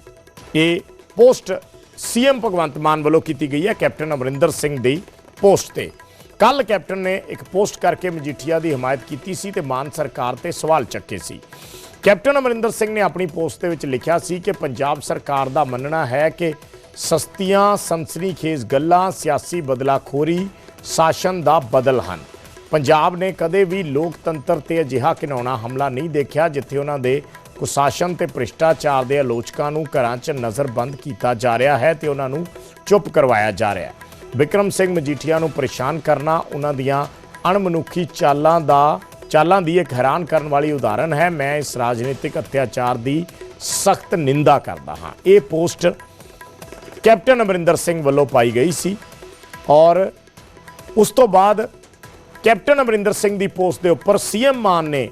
ਇਹ ਪੋਸਟ ਸੀਐਮ ਭਗਵੰਤ ਮਾਨ ਵੱਲੋਂ ਕੀਤੀ ਗਈ ਹੈ, ਕੈਪਟਨ ਅਮਰਿੰਦਰ ਸਿੰਘ ਦੀ ਪੋਸਟ ਤੇ। ਕੱਲ ਕੈਪਟਨ ਨੇ ਇੱਕ ਪੋਸਟ ਕਰਕੇ ਮਜੀਠੀਆ ਦੀ ਹਮਾਇਤ ਕੀਤੀ ਸੀ ਤੇ ਮਾਨ ਸਰਕਾਰ ਤੇ ਸਵਾਲ ਚੱਕੇ ਸੀ। ਕੈਪਟਨ ਅਮਰਿੰਦਰ ਸਿੰਘ ਨੇ ਆਪਣੀ ਪੋਸਟ ਦੇ ਵਿੱਚ ਲਿਖਿਆ ਸੀ ਕਿ ਪੰਜਾਬ ਸਰਕਾਰ ਦਾ ਮੰਨਣਾ ਹੈ ਕਿ ਸਸਤੀਆਂ, ਸਨਸਨੀਖੇਜ਼ ਗੱਲਾਂ, ਸਿਆਸੀ ਬਦਲਾਖੋਰੀ ਸ਼ਾਸਨ ਦਾ ਬਦਲ ਹਨ। ਪੰਜਾਬ ਨੇ ਕਦੇ ਵੀ ਲੋਕਤੰਤਰ ਤੇ ਅਜਿਹਾ ਘਿਨਾਉਣਾ ਹਮਲਾ ਨਹੀਂ ਦੇਖਿਆ ਜਿੱਥੇ ਉਹਨਾਂ ਦੇ ਕੁਸ਼ਾਸਨ ਤੇ ਭ੍ਰਿਸ਼ਟਾਚਾਰ ਦੇ ਆਲੋਚਕਾਂ ਨੂੰ ਘਰਾਂ 'ਚ ਨਜ਼ਰਬੰਦ ਕੀਤਾ ਜਾ ਰਿਹਾ ਹੈ ਤੇ ਉਹਨਾਂ ਨੂੰ ਚੁੱਪ ਕਰਵਾਇਆ ਜਾ ਰਿਹਾ ਹੈ। ਵਿਕਰਮ ਸਿੰਘ ਮਜੀਠੀਆ ਨੂੰ ਪਰੇਸ਼ਾਨ ਕਰਨਾ ਉਹਨਾਂ ਦੀਆਂ ਅਣਮਨੁੱਖੀ ਚਾਲਾਂ ਦਾ, ਚਾਲਾਂ ਦੀ ਇੱਕ ਹੈਰਾਨ ਕਰਨ ਵਾਲੀ ਉਦਾਹਰਨ ਹੈ। ਮੈਂ ਇਸ ਰਾਜਨੀਤਿਕ ਅਤਿਆਚਾਰ ਦੀ ਸਖਤ ਨਿੰਦਾ ਕਰਦਾ ਹਾਂ। ਇਹ ਪੋਸਟ ਕੈਪਟਨ ਅਮਰਿੰਦਰ ਸਿੰਘ ਵੱਲੋਂ ਪਾਈ ਗਈ ਸੀ ਔਰ ਉਸ ਤੋਂ ਬਾਅਦ ਕੈਪਟਨ ਅਮਰਿੰਦਰ ਸਿੰਘ ਦੀ ਪੋਸਟ ਦੇ ਉੱਪਰ ਸੀਐਮ ਮਾਨ ਨੇ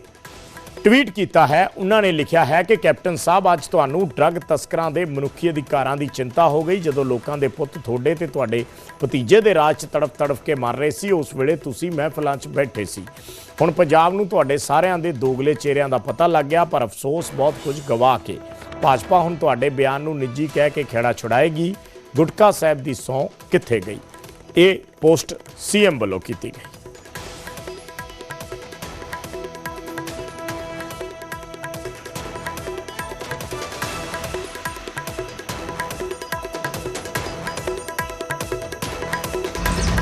ਟਵੀਟ ਕੀਤਾ ਹੈ। ਉਹਨਾਂ ਨੇ ਲਿਖਿਆ ਹੈ ਕਿ ਕੈਪਟਨ ਸਾਹਿਬ, ਅੱਜ ਤੁਹਾਨੂੰ ਡਰੱਗ ਤਸਕਰਾਂ ਦੇ ਮਨੁੱਖੀ ਅਧਿਕਾਰਾਂ ਦੀ ਚਿੰਤਾ ਹੋ ਗਈ। ਜਦੋਂ ਲੋਕਾਂ ਦੇ ਪੁੱਤ ਤੁਹਾਡੇ ਤੇ ਤੁਹਾਡੇ ਭਤੀਜੇ ਦੇ ਰਾਜ 'ਚ ਤੜਫ ਤੜਫ ਕੇ ਮਰ ਰਹੇ ਸੀ, ਉਸ ਵੇਲੇ ਤੁਸੀਂ ਮਹਿਫਲਾਂ 'ਚ ਬੈਠੇ ਸੀ। ਹੁਣ ਪੰਜਾਬ ਨੂੰ ਤੁਹਾਡੇ ਸਾਰਿਆਂ ਦੇ ਦੋਗਲੇ ਚਿਹਰਿਆਂ ਦਾ ਪਤਾ ਲੱਗ ਗਿਆ, ਪਰ ਅਫਸੋਸ ਬਹੁਤ ਕੁਝ ਗਵਾ ਕੇ। ਭਾਜਪਾ ਹੁਣ ਤੁਹਾਡੇ ਬਿਆਨ ਨੂੰ ਨਿੱਜੀ ਕਹਿ ਕੇ ਖੇੜਾ ਛੁਡਾਏਗੀ। ਗੁਟਕਾ ਸਾਹਿਬ ਦੀ ਸੌਂ ਕਿੱਥੇ ਗਈ? ਇਹ ਪੋਸਟ ਸੀਐਮ ਵੱਲੋਂ ਕੀਤੀ ਗਈ।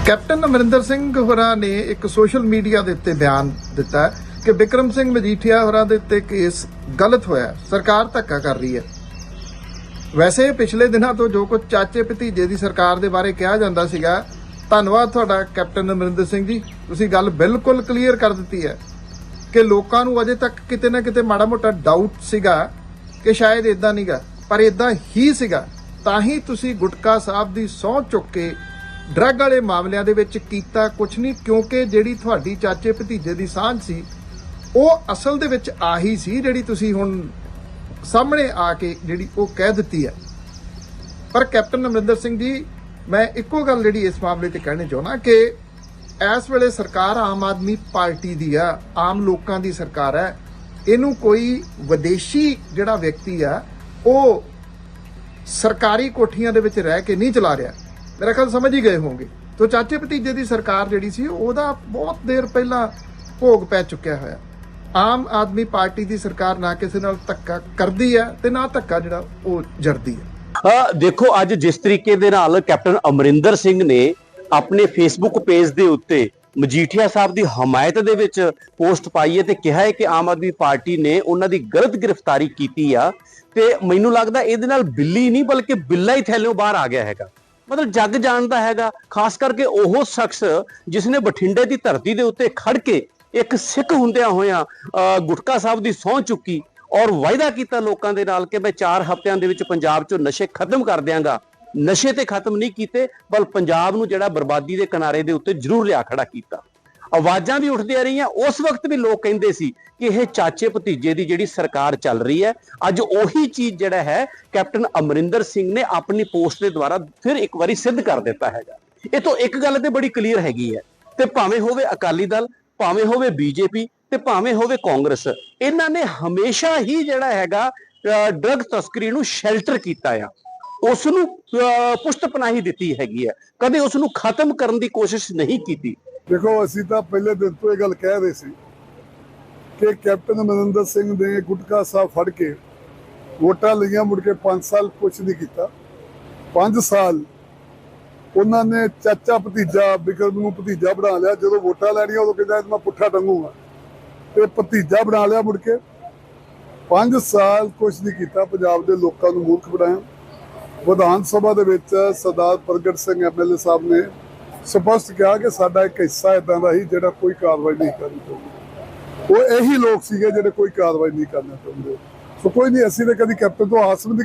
ਕੈਪਟਨ ਅਮਰਿੰਦਰ ਸਿੰਘ ਹੋਰਾਂ ਨੇ ਇੱਕ ਸੋਸ਼ਲ ਮੀਡੀਆ ਦੇ ਉੱਤੇ ਬਿਆਨ ਦਿੱਤਾ ਕਿ ਵਿਕਰਮ ਸਿੰਘ ਮਜੀਠੀਆ ਹੋਰਾਂ ਦੇ ਉੱਤੇ ਕੇਸ ਗਲਤ ਹੋਇਆ ਸਰਕਾਰ ਧੱਕਾ ਕਰ ਰਹੀ ਹੈ। ਵੈਸੇ ਪਿਛਲੇ ਦਿਨਾਂ ਤੋਂ ਜੋ ਕੁਝ ਚਾਚੇ ਭਤੀਜੇ ਦੀ ਸਰਕਾਰ ਦੇ ਬਾਰੇ ਕਿਹਾ ਜਾਂਦਾ ਸੀਗਾ ਧੰਨਵਾਦ ਤੁਹਾਡਾ ਕੈਪਟਨ ਅਮਰਿੰਦਰ ਸਿੰਘ ਜੀ। ਤੁਸੀਂ ਗੱਲ ਬਿਲਕੁਲ ਕਲੀਅਰ ਕਰ ਦਿੱਤੀ ਹੈ ਕਿ ਲੋਕਾਂ ਨੂੰ ਅਜੇ ਤੱਕ ਕਿਤੇ ਨਾ ਕਿਤੇ ਮਾੜਾ ਮੋਟਾ ਡਾਊਟ ਸੀਗਾ ਕਿ ਸ਼ਾਇਦ ਇਦਾਂ ਨਹੀਂਗਾ ਪਰ ਇਦਾਂ ਹੀ ਸੀਗਾ, ਤਾਂ ਹੀ ਤੁਸੀਂ ਗੁਟਕਾ ਸਾਹਿਬ ਦੀ ਸਹੁੰ ਚੁੱਕ ਕੇ ਡਰੱਗ ਵਾਲੇ ਮਾਮਲਿਆਂ ਦੇ ਵਿੱਚ ਕੀਤਾ ਕੁਝ ਨਹੀਂ, ਕਿਉਂਕਿ ਜਿਹੜੀ ਤੁਹਾਡੀ ਚਾਚੇ ਭਤੀਜੇ ਦੀ ਸਾਂਝ ਸੀ, ਉਹ ਅਸਲ ਦੇ ਵਿੱਚ ਆਹੀ ਸੀ ਜਿਹੜੀ ਤੁਸੀਂ ਹੁਣ ਸਾਹਮਣੇ ਆ ਕੇ ਜਿਹੜੀ ਉਹ ਕਹਿ ਦਿੱਤੀ ਹੈ। ਪਰ ਕੈਪਟਨ ਅਮਰਿੰਦਰ ਸਿੰਘ ਜੀ ਮੈਂ ਇੱਕੋ ਗੱਲ ਜਿਹੜੀ ਇਸ ਮਾਮਲੇ ਤੇ ਕਹਿਣੀ ਚਾਹੁੰਦਾ ਕਿ ਇਸ ਵੇਲੇ ਸਰਕਾਰ ਆਮ ਆਦਮੀ ਪਾਰਟੀ ਦੀ ਆ, ਆਮ ਲੋਕਾਂ ਦੀ ਸਰਕਾਰ ਹੈ ਇਹਨੂੰ ਕੋਈ ਵਿਦੇਸ਼ੀ ਜਿਹੜਾ ਵਿਅਕਤੀ ਆ, ਉਹ ਸਰਕਾਰੀ ਕੋਠੀਆਂ ਦੇ ਵਿੱਚ ਰਹਿ ਕੇ ਨਹੀਂ ਚਲਾ ਰਿਹਾ। ਮੇਰਾ ਖਿਆਲ ਸਮਝ ਹੀ ਗਏ ਹੋਵੋਗੇ ਤੋ ਚਾਚੇ ਭਤੀਜੇ ਦੀ ਸਰਕਾਰ ਜਿਹੜੀ ਸੀ, ਉਹਦਾ ਬਹੁਤ ਦੇਰ ਪਹਿਲਾਂ ਭੋਗ ਪੈ ਚੁੱਕਿਆ ਹੋਇਆ। ਆਮ ਆਦਮੀ ਪਾਰਟੀ ਦੀ ਸਰਕਾਰ ਨਾ ਕਿਸੇ ਨਾਲ ਧੱਕਾ ਕਰਦੀ ਹੈ ਤੇ ਨਾ ਧੱਕਾ ਜਿਹੜਾ ਉਹ ਜਰਦੀ ਹੈ ਦੇਖੋ, ਅੱਜ ਜਿਸ ਤਰੀਕੇ ਦੇ ਨਾਲ ਕੈਪਟਨ ਅਮਰਿੰਦਰ ਸਿੰਘ ਨੇ ਆਪਣੇ ਫੇਸਬੁੱਕ ਪੇਜ ਦੇ ਉੱਤੇ ਮਜੀਠੀਆ ਸਾਹਿਬ ਦੀ ਹਮਾਇਤ ਦੇ ਵਿੱਚ ਪੋਸਟ ਪਾਈ ਹੈ ਤੇ ਕਿਹਾ ਹੈ ਕਿ ਆਮ ਆਦਮੀ ਪਾਰਟੀ ਨੇ ਉਹਨਾਂ ਦੀ ਗਲਤ ਗ੍ਰਿਫਤਾਰੀ ਕੀਤੀ ਆ ਤੇ ਮੈਨੂੰ ਲੱਗਦਾ ਇਹਦੇ ਨਾਲ ਬਿੱਲੀ ਨਹੀਂ, ਬਲਕਿ ਬਿੱਲਾ ਹੀ ਥੈਲਿਓਂ ਬਾਹਰ ਆ ਗਿਆ ਹੈਗਾ। ਮਤਲਬ ਜੱਗ ਜਾਣਦਾ ਹੈਗਾ, ਖਾਸ ਕਰਕੇ ਉਹ ਸ਼ਖਸ ਜਿਸ ਨੇ ਬਠਿੰਡੇ ਦੀ ਧਰਤੀ ਦੇ ਉੱਤੇ ਖੜ ਕੇ ਇੱਕ ਸਿੱਖ ਹੁੰਦਿਆਂ ਹੋਇਆਂ ਗੁਟਕਾ ਸਾਹਿਬ ਦੀ ਸਹੁੰ ਚੁੱਕੀ ਔਰ ਵਾਅਦਾ ਕੀਤਾ ਲੋਕਾਂ ਦੇ ਨਾਲ ਕਿ ਮੈਂ 4 ਹਫ਼ਤਿਆਂ ਦੇ ਵਿੱਚ ਪੰਜਾਬ 'ਚੋਂ ਨਸ਼ੇ ਖਤਮ ਕਰ ਦਿਆਂਗਾ। ਨਸ਼ੇ ਤੇ ਖਤਮ ਨਹੀਂ ਕੀਤੇ, ਬਲ ਪੰਜਾਬ ਨੂੰ ਜਿਹੜਾ ਬਰਬਾਦੀ ਦੇ ਕਿਨਾਰੇ ਦੇ ਉੱਤੇ ਜ਼ਰੂਰ ਲਿਆ ਖੜਾ ਕੀਤਾ। ਆਵਾਜ਼ਾਂ ਵੀ ਉੱਠਦੀਆਂ ਰਹੀਆਂ, ਉਸ ਵਕਤ ਵੀ ਲੋਕ ਕਹਿੰਦੇ ਸੀ ਕਿ ਇਹ ਚਾਚੇ ਭਤੀਜੇ ਦੀ ਜਿਹੜੀ ਸਰਕਾਰ ਚੱਲ ਰਹੀ ਹੈ, ਅੱਜ ਉਹੀ ਚੀਜ਼ ਜਿਹੜਾ ਹੈ, ਕੈਪਟਨ ਅਮਰਿੰਦਰ ਸਿੰਘ ਨੇ ਆਪਣੀ ਪੋਸਟ ਦੇ ਦੁਆਰਾ ਫਿਰ ਇੱਕ ਵਾਰੀ ਸਿੱਧ ਕਰ ਦਿੱਤਾ ਹੈਗਾ। ਇਹ ਤੋਂ ਇੱਕ ਗੱਲ ਤੇ ਬੜੀ ਕਲੀਅਰ ਹੈਗੀ ਹੈ, ਤੇ ਭਾਵੇਂ ਹੋਵੇ ਅਕਾਲੀ ਦਲ, ਭਾਵੇਂ ਹੋਵੇ ਬੀਜੇਪੀ ਤੇ ਭਾਵੇਂ ਹੋਵੇ ਕਾਂਗਰਸ ਇਹਨਾਂ ਨੇ ਹਮੇਸ਼ਾ ਹੀ ਜਿਹੜਾ ਹੈਗਾ ਡਰਗ ਤਸਕਰੀ ਨੂੰ ਸ਼ੈਲਟਰ ਕੀਤਾ ਆ। ਉਸ ਨੂੰ ਅਹ, ਦਿੱਤੀ ਹੈਗੀ ਹੈ ਕਦੇ ਉਸ ਨੂੰ ਖਤਮ ਕਰਨ ਦੀ ਕੋਸ਼ਿਸ਼ ਨਹੀਂ ਕੀਤੀ। ਦੇਖੋ ਅਸੀਂ ਤਾਂ ਪਹਿਲੇ ਦਿਨ ਤੋਂ ਇਹ ਗੱਲ ਕਹਿ ਰਹੇ ਸੀ ਕਿ ਕੈਪਟਨ ਅਮਰਿੰਦਰ ਸਿੰਘ ਨੇ ਗੁਟਕਾ ਸਾਹਿਬ ਫੜ ਕੇ ਵੋਟਾਂ ਲਈਆਂ ਮੁੜ ਕੇ 5 ਸਾਲ ਕੁਛ ਨਹੀਂ ਕੀਤਾ। 5 ਸਾਲ ਉਹਨਾਂ ਨੇ ਚਾਚਾ ਭਤੀਜਾ ਬਿਕਰਮ ਨੂੰ ਭਤੀਜਾ ਬਣਾ ਲਿਆ। ਜਦੋਂ ਵੋਟਾਂ ਲੈਣੀਆਂ ਉਦੋਂ ਕਹਿੰਦਾ ਮੈਂ ਪੁੱਠਾ ਟੰਗੂਗਾ ਤੇ ਭਤੀਜਾ ਬਣਾ ਲਿਆ ਮੁੜ ਕੇ। 5 ਸਾਲ ਕੁਛ ਨਹੀਂ ਕੀਤਾ ਪੰਜਾਬ ਦੇ ਲੋਕਾਂ ਨੂੰ ਮੂਰਖ ਬਣਾਇਆ। ਵਿਧਾਨ ਸਭਾ ਦੇ ਵਿੱਚ ਸਰਦਾਰ ਪ੍ਰਗਟ ਸਿੰਘ ਐਮਐਲਏ ਸਾਹਿਬ ਨੇ ਸਪਸ਼ਟ ਕਿਹਾ ਕਿ ਸਾਡਾ ਇੱਕ ਹਿੱਸਾ ਇਦਾਂ ਦਾ ਹੀ ਜਿਹੜਾ ਕੋਈ ਕਾਰਵਾਈ ਨਹੀਂ ਕਰਨੀ ਚਾਹੁੰਦਾ। ਉਹ ਇਹੀ ਲੋਕ ਸੀਗੇ ਜਿਹੜੇ ਕੋਈ ਕਾਰਵਾਈ ਨਹੀਂ ਕਰਨਾ ਚਾਹੁੰਦੇ। ਸੋ ਕੋਈ ਨਹੀਂ, ਅਸੀਂ ਤਾਂ ਕਦੀ ਕੈਪਟਨ ਤੋਂ ਆਸ ਵੀ ਨਹੀਂ